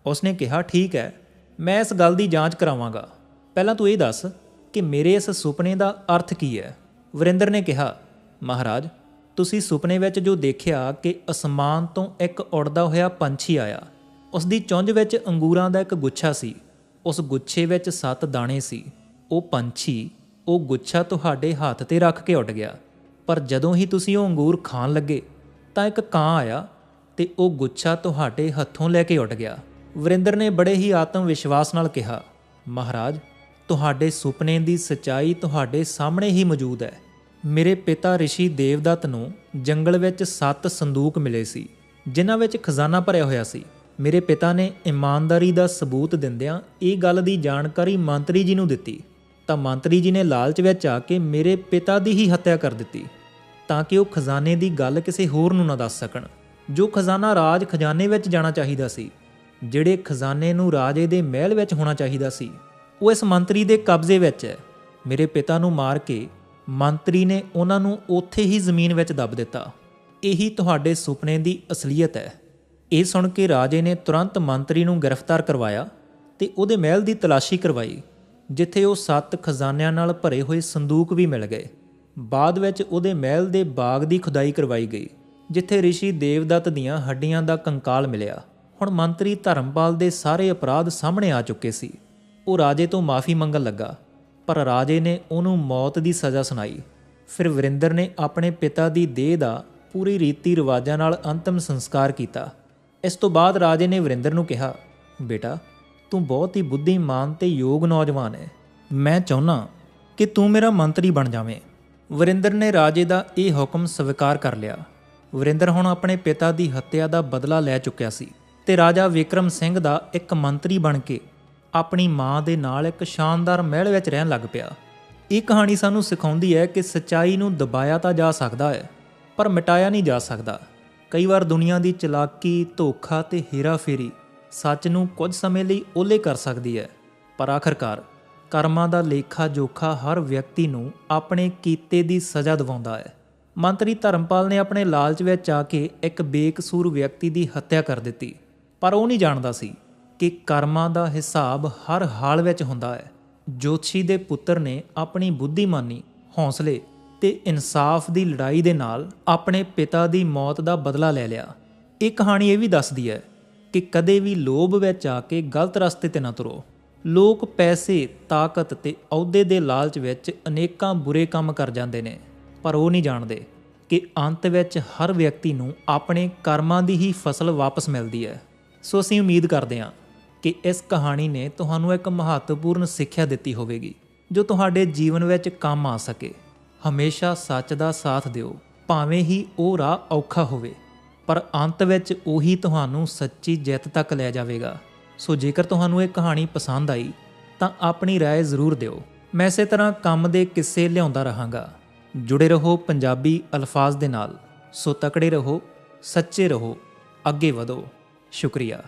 ਉਸਨੇ ਕਿਹਾ, ਠੀਕ ਹੈ, ਮੈਂ ਇਸ ਗੱਲ ਦੀ ਜਾਂਚ ਕਰਾਵਾਂਗਾ। ਪਹਿਲਾਂ ਤੂੰ ਇਹ ਦੱਸ ਕਿ ਮੇਰੇ ਇਸ ਸੁਪਨੇ ਦਾ ਅਰਥ ਕੀ ਹੈ? ਵਰਿੰਦਰ ਨੇ ਕਿਹਾ, ਮਹਾਰਾਜ, ਤੁਸੀਂ ਸੁਪਨੇ ਵਿੱਚ ਜੋ ਦੇਖਿਆ ਕਿ ਅਸਮਾਨ ਤੋਂ ਇੱਕ ਉੜਦਾ ਹੋਇਆ ਪੰਛੀ ਆਇਆ, ਉਸ ਦੀ ਚੁੰਝ ਵਿੱਚ ਅੰਗੂਰਾਂ ਦਾ ਇੱਕ ਗੁੱਛਾ ਸੀ, ਉਸ ਗੁੱਛੇ ਵਿੱਚ ਸੱਤ ਦਾਣੇ ਸੀ, ਉਹ ਪੰਛੀ, ਉਹ ਗੁੱਛਾ ਤੁਹਾਡੇ ਹੱਥ ਤੇ ਰੱਖ ਕੇ ਉੱਡ ਗਿਆ, ਪਰ ਜਦੋਂ ਹੀ ਤੁਸੀਂ ਉਹ ਅੰਗੂਰ ਖਾਣ ਲੱਗੇ, ਤਾਂ ਇੱਕ ਕਾਂ ਆਇਆ ਤੇ ਉਹ ਗੁੱਛਾ ਤੁਹਾਡੇ ਹੱਥੋਂ ਲੈ ਕੇ ਉੱਡ ਗਿਆ। ਵਰਿੰਦਰ ਨੇ ਬੜੇ ਹੀ ਆਤਮ ਵਿਸ਼ਵਾਸ ਨਾਲ ਕਿਹਾ, ਮਹਾਰਾਜ ਤੁਹਾਡੇ ਸੁਪਨੇ ਦੀ ਸਚਾਈ ਤੁਹਾਡੇ ਸਾਹਮਣੇ ਹੀ ਮੌਜੂਦ ਹੈ। ਮੇਰੇ ਪਿਤਾ ਰਿਸ਼ੀ ਦੇਵਦੱਤ ਨੂੰ ਜੰਗਲ ਵਿੱਚ ਸੱਤ ਸੰਦੂਕ ਮਿਲੇ ਸੀ, ਜਿਨ੍ਹਾਂ ਵਿੱਚ ਖਜ਼ਾਨਾ ਭਰਿਆ ਹੋਇਆ ਸੀ। ਮੇਰੇ ਪਿਤਾ ਨੇ ਇਮਾਨਦਾਰੀ ਦਾ ਸਬੂਤ ਦਿੰਦਿਆਂ ਇਹ ਗੱਲ ਦੀ ਜਾਣਕਾਰੀ ਮੰਤਰੀ ਜੀ ਨੂੰ ਦਿੱਤੀ। ਤਾਂ ਮੰਤਰੀ ਜੀ ਨੇ ਲਾਲਚ ਵਿੱਚ ਆ ਕੇ ਮੇਰੇ ਪਿਤਾ ਦੀ ਹੀ ਹੱਤਿਆ ਕਰ ਦਿੱਤੀ, ਤਾਂ ਕਿ ਉਹ ਖਜ਼ਾਨੇ ਦੀ ਗੱਲ ਕਿਸੇ ਹੋਰ ਨੂੰ ਨਾ ਦੱਸ ਸਕਣ, ਜੋ ਖਜ਼ਾਨਾ ਰਾਜ ਖਜ਼ਾਨੇ ਵਿੱਚ ਜਾਣਾ ਚਾਹੀਦਾ ਸੀ, ਜਿਹੜੇ ਖਜ਼ਾਨੇ ਨੂੰ ਰਾਜੇ ਦੇ ਮਹਿਲ ਵਿੱਚ ਹੋਣਾ ਚਾਹੀਦਾ ਸੀ। ਉਹ ਇਸ ਮੰਤਰੀ ਦੇ ਕਬਜ਼ੇ ਵਿੱਚ ਹੈ। ਮੇਰੇ ਪਿਤਾ ਨੂੰ ਮਾਰ ਕੇ ਮੰਤਰੀ ਨੇ ਉਹਨਾਂ ਨੂੰ ਉੱਥੇ ਹੀ ਜ਼ਮੀਨ ਵਿੱਚ ਦੱਬ ਦਿੱਤਾ। ਇਹੀ ਤੁਹਾਡੇ ਸੁਪਨੇ ਦੀ ਅਸਲੀਅਤ ਹੈ। ਇਹ ਸੁਣ ਕੇ ਰਾਜੇ ਨੇ ਤੁਰੰਤ ਮੰਤਰੀ ਨੂੰ ਗ੍ਰਿਫਤਾਰ ਕਰਵਾਇਆ ਤੇ ਉਹਦੇ ਮਹਿਲ ਦੀ ਤਲਾਸ਼ੀ ਕਰਵਾਈ, ਜਿੱਥੇ ਉਹ ਸੱਤ ਖਜ਼ਾਨਿਆਂ ਨਾਲ ਭਰੇ ਹੋਏ ਸੰਦੂਕ ਵੀ ਮਿਲ ਗਏ। ਬਾਅਦ ਵਿੱਚ ਉਹਦੇ ਮਹਿਲ ਦੇ ਬਾਗ ਦੀ ਖੁਦਾਈ ਕਰਵਾਈ ਗਈ, ਜਿੱਥੇ ਰਿਸ਼ੀ ਦੇਵਦੱਤ ਦੀਆਂ ਹੱਡੀਆਂ ਦਾ ਕੰਕਾਲ ਮਿਲਿਆ। ਹੁਣ ਮੰਤਰੀ ਧਰਮਪਾਲ ਦੇ ਸਾਰੇ ਅਪਰਾਧ ਸਾਹਮਣੇ ਆ ਚੁੱਕੇ ਸੀ। ਉਹ ਰਾਜੇ ਤੋਂ ਮਾਫੀ ਮੰਗਣ ਲੱਗਾ, ਪਰ ਰਾਜੇ ਨੇ ਉਹਨੂੰ ਮੌਤ ਦੀ ਸਜ਼ਾ ਸੁਣਾਈ। ਫਿਰ ਵਰਿੰਦਰ ਨੇ ਆਪਣੇ ਪਿਤਾ ਦੀ ਦੇਹ ਦਾ ਪੂਰੀ ਰੀਤੀ ਰਿਵਾਜਾਂ ਨਾਲ ਅੰਤਮ ਸੰਸਕਾਰ ਕੀਤਾ। ਇਸ ਤੋਂ ਬਾਅਦ ਰਾਜੇ ਨੇ ਵਰਿੰਦਰ ਨੂੰ ਕਿਹਾ, ਬੇਟਾ, ਤੂੰ ਬਹੁਤ ਹੀ ਬੁੱਧੀਮਾਨ ਤੇ ਯੋਗ ਨੌਜਵਾਨ ਹੈ। ਮੈਂ ਚਾਹੁੰਨਾ ਕਿ ਤੂੰ ਮੇਰਾ ਮੰਤਰੀ ਬਣ ਜਾਵੇਂ। ਵਰਿੰਦਰ ਨੇ ਰਾਜੇ ਦਾ ਇਹ ਹੁਕਮ ਸਵੀਕਾਰ ਕਰ ਲਿਆ। ਵਰਿੰਦਰ ਹੁਣ ਆਪਣੇ ਪਿਤਾ ਦੀ ਹੱਤਿਆ ਦਾ ਬਦਲਾ ਲੈ ਚੁੱਕਿਆ ਸੀ ਤੇ ਰਾਜਾ ਵਿਕਰਮ ਸਿੰਘ ਦਾ ਇੱਕ ਮੰਤਰੀ ਬਣ ਕੇ ਆਪਣੀ ਮਾਂ ਦੇ ਨਾਲ ਇੱਕ ਸ਼ਾਨਦਾਰ ਮਹਿਲ ਵਿੱਚ ਰਹਿਣ ਲੱਗ ਪਿਆ। ਇਹ ਕਹਾਣੀ ਸਾਨੂੰ ਸਿਖਾਉਂਦੀ ਹੈ ਕਿ ਸੱਚਾਈ ਨੂੰ ਦਬਾਇਆ ਤਾਂ ਜਾ ਸਕਦਾ ਹੈ, ਪਰ ਮਿਟਾਇਆ ਨਹੀਂ ਜਾ ਸਕਦਾ। ਕਈ ਵਾਰ ਦੁਨੀਆ ਦੀ ਚਲਾਕੀ, ਧੋਖਾ ਤੇ ਹੇਰਾਫੇਰੀ ਸੱਚ ਨੂੰ ਕੁਝ ਸਮੇਂ ਲਈ ਓਲੇ ਕਰ ਸਕਦੀ ਹੈ। ਪਰ ਆਖਰਕਾਰ, ਕਰਮਾਂ ਦਾ ਲੇਖਾ ਜੋਖਾ ਹਰ ਵਿਅਕਤੀ ਨੂੰ ਆਪਣੇ ਕੀਤੇ ਦੀ ਸਜ਼ਾ ਦਿਵਾਉਂਦਾ ਹੈ। ਮੰਤਰੀ ਧਰਮਪਾਲ ਨੇ ਆਪਣੇ ਲਾਲਚ ਵਿੱਚ ਆ ਕੇ ਇੱਕ ਬੇਕਸੂਰ ਵਿਅਕਤੀ ਦੀ ਹੱਤਿਆ ਕਰ ਦਿੱਤੀ, ਪਰ ਉਹ ਨਹੀਂ ਜਾਣਦਾ ਸੀ ਕਿ ਕਰਮਾਂ ਦਾ ਹਿਸਾਬ ਹਰ ਹਾਲ ਵਿੱਚ ਹੁੰਦਾ ਹੈ। ਜੋਤਸ਼ੀ ਦੇ ਪੁੱਤਰ ਨੇ ਆਪਣੀ ਬੁੱਧੀਮਾਨੀ, ਹੌਸਲੇ ਤੇ ਇਨਸਾਫ ਦੀ ਲੜਾਈ ਦੇ ਨਾਲ ਆਪਣੇ ਪਿਤਾ ਦੀ ਮੌਤ ਦਾ ਬਦਲਾ ਲੈ ਲਿਆ। ਇਹ ਕਹਾਣੀ ਇਹ ਵੀ ਦੱਸਦੀ ਹੈ ਕਿ ਕਦੇ ਵੀ ਲੋਭ ਵਿੱਚ ਆ ਕੇ ਗਲਤ ਰਸਤੇ ਤੇ ਨਾ ਤੁਰੋ। ਲੋਕ ਪੈਸੇ, ਤਾਕਤ ਤੇ ਅਹੁਦੇ ਦੇ ਲਾਲਚ ਵਿੱਚ ਅਨੇਕਾਂ ਬੁਰੇ ਕੰਮ ਕਰ ਜਾਂਦੇ ਨੇ, ਪਰ ਉਹ ਨਹੀਂ ਜਾਣਦੇ ਕਿ ਅੰਤ ਵਿੱਚ ਹਰ ਵਿਅਕਤੀ ਨੂੰ ਆਪਣੇ ਕਰਮਾਂ ਦੀ ਹੀ ਫਸਲ ਵਾਪਸ ਮਿਲਦੀ ਹੈ। ਸੋ ਅਸੀਂ ਉਮੀਦ ਕਰਦੇ ਹਾਂ ਕਿ ਇਸ ਕਹਾਣੀ ਨੇ ਤੁਹਾਨੂੰ ਇੱਕ ਮਹੱਤਵਪੂਰਨ ਸਿੱਖਿਆ ਦਿੱਤੀ ਹੋਵੇਗੀ ਜੋ ਤੁਹਾਡੇ ਜੀਵਨ ਵਿੱਚ ਕੰਮ ਆ ਸਕੇ ਹਮੇਸ਼ਾ ਸੱਚ ਦਾ ਸਾਥ ਦਿਓ ਭਾਵੇਂ ਹੀ ਉਹ ਰਾਹ ਔਖਾ ਹੋਵੇ ਪਰ ਅੰਤ ਵਿੱਚ ਉਹੀ ਤੁਹਾਨੂੰ ਸੱਚੀ ਜਿੱਤ ਤੱਕ ਲੈ ਜਾਵੇਗਾ ਸੋ ਜੇਕਰ ਤੁਹਾਨੂੰ ਇਹ ਕਹਾਣੀ ਪਸੰਦ ਆਈ ਤਾਂ ਆਪਣੀ رائے ਜ਼ਰੂਰ ਦਿਓ ਮੈਂ ਇਸੇ ਤਰ੍ਹਾਂ ਕੰਮ ਦੇ ਕਿੱਸੇ ਲਿਆਉਂਦਾ ਰਹਾਂਗਾ ਜੁੜੇ ਰਹੋ ਪੰਜਾਬੀ ਅਲਫਾਜ਼ ਦੇ ਨਾਲ ਸੋ ਤਕੜੇ ਰਹੋ ਸੱਚੇ ਰਹੋ ਅੱਗੇ ਵਧੋ ਸ਼ੁਕਰੀਆ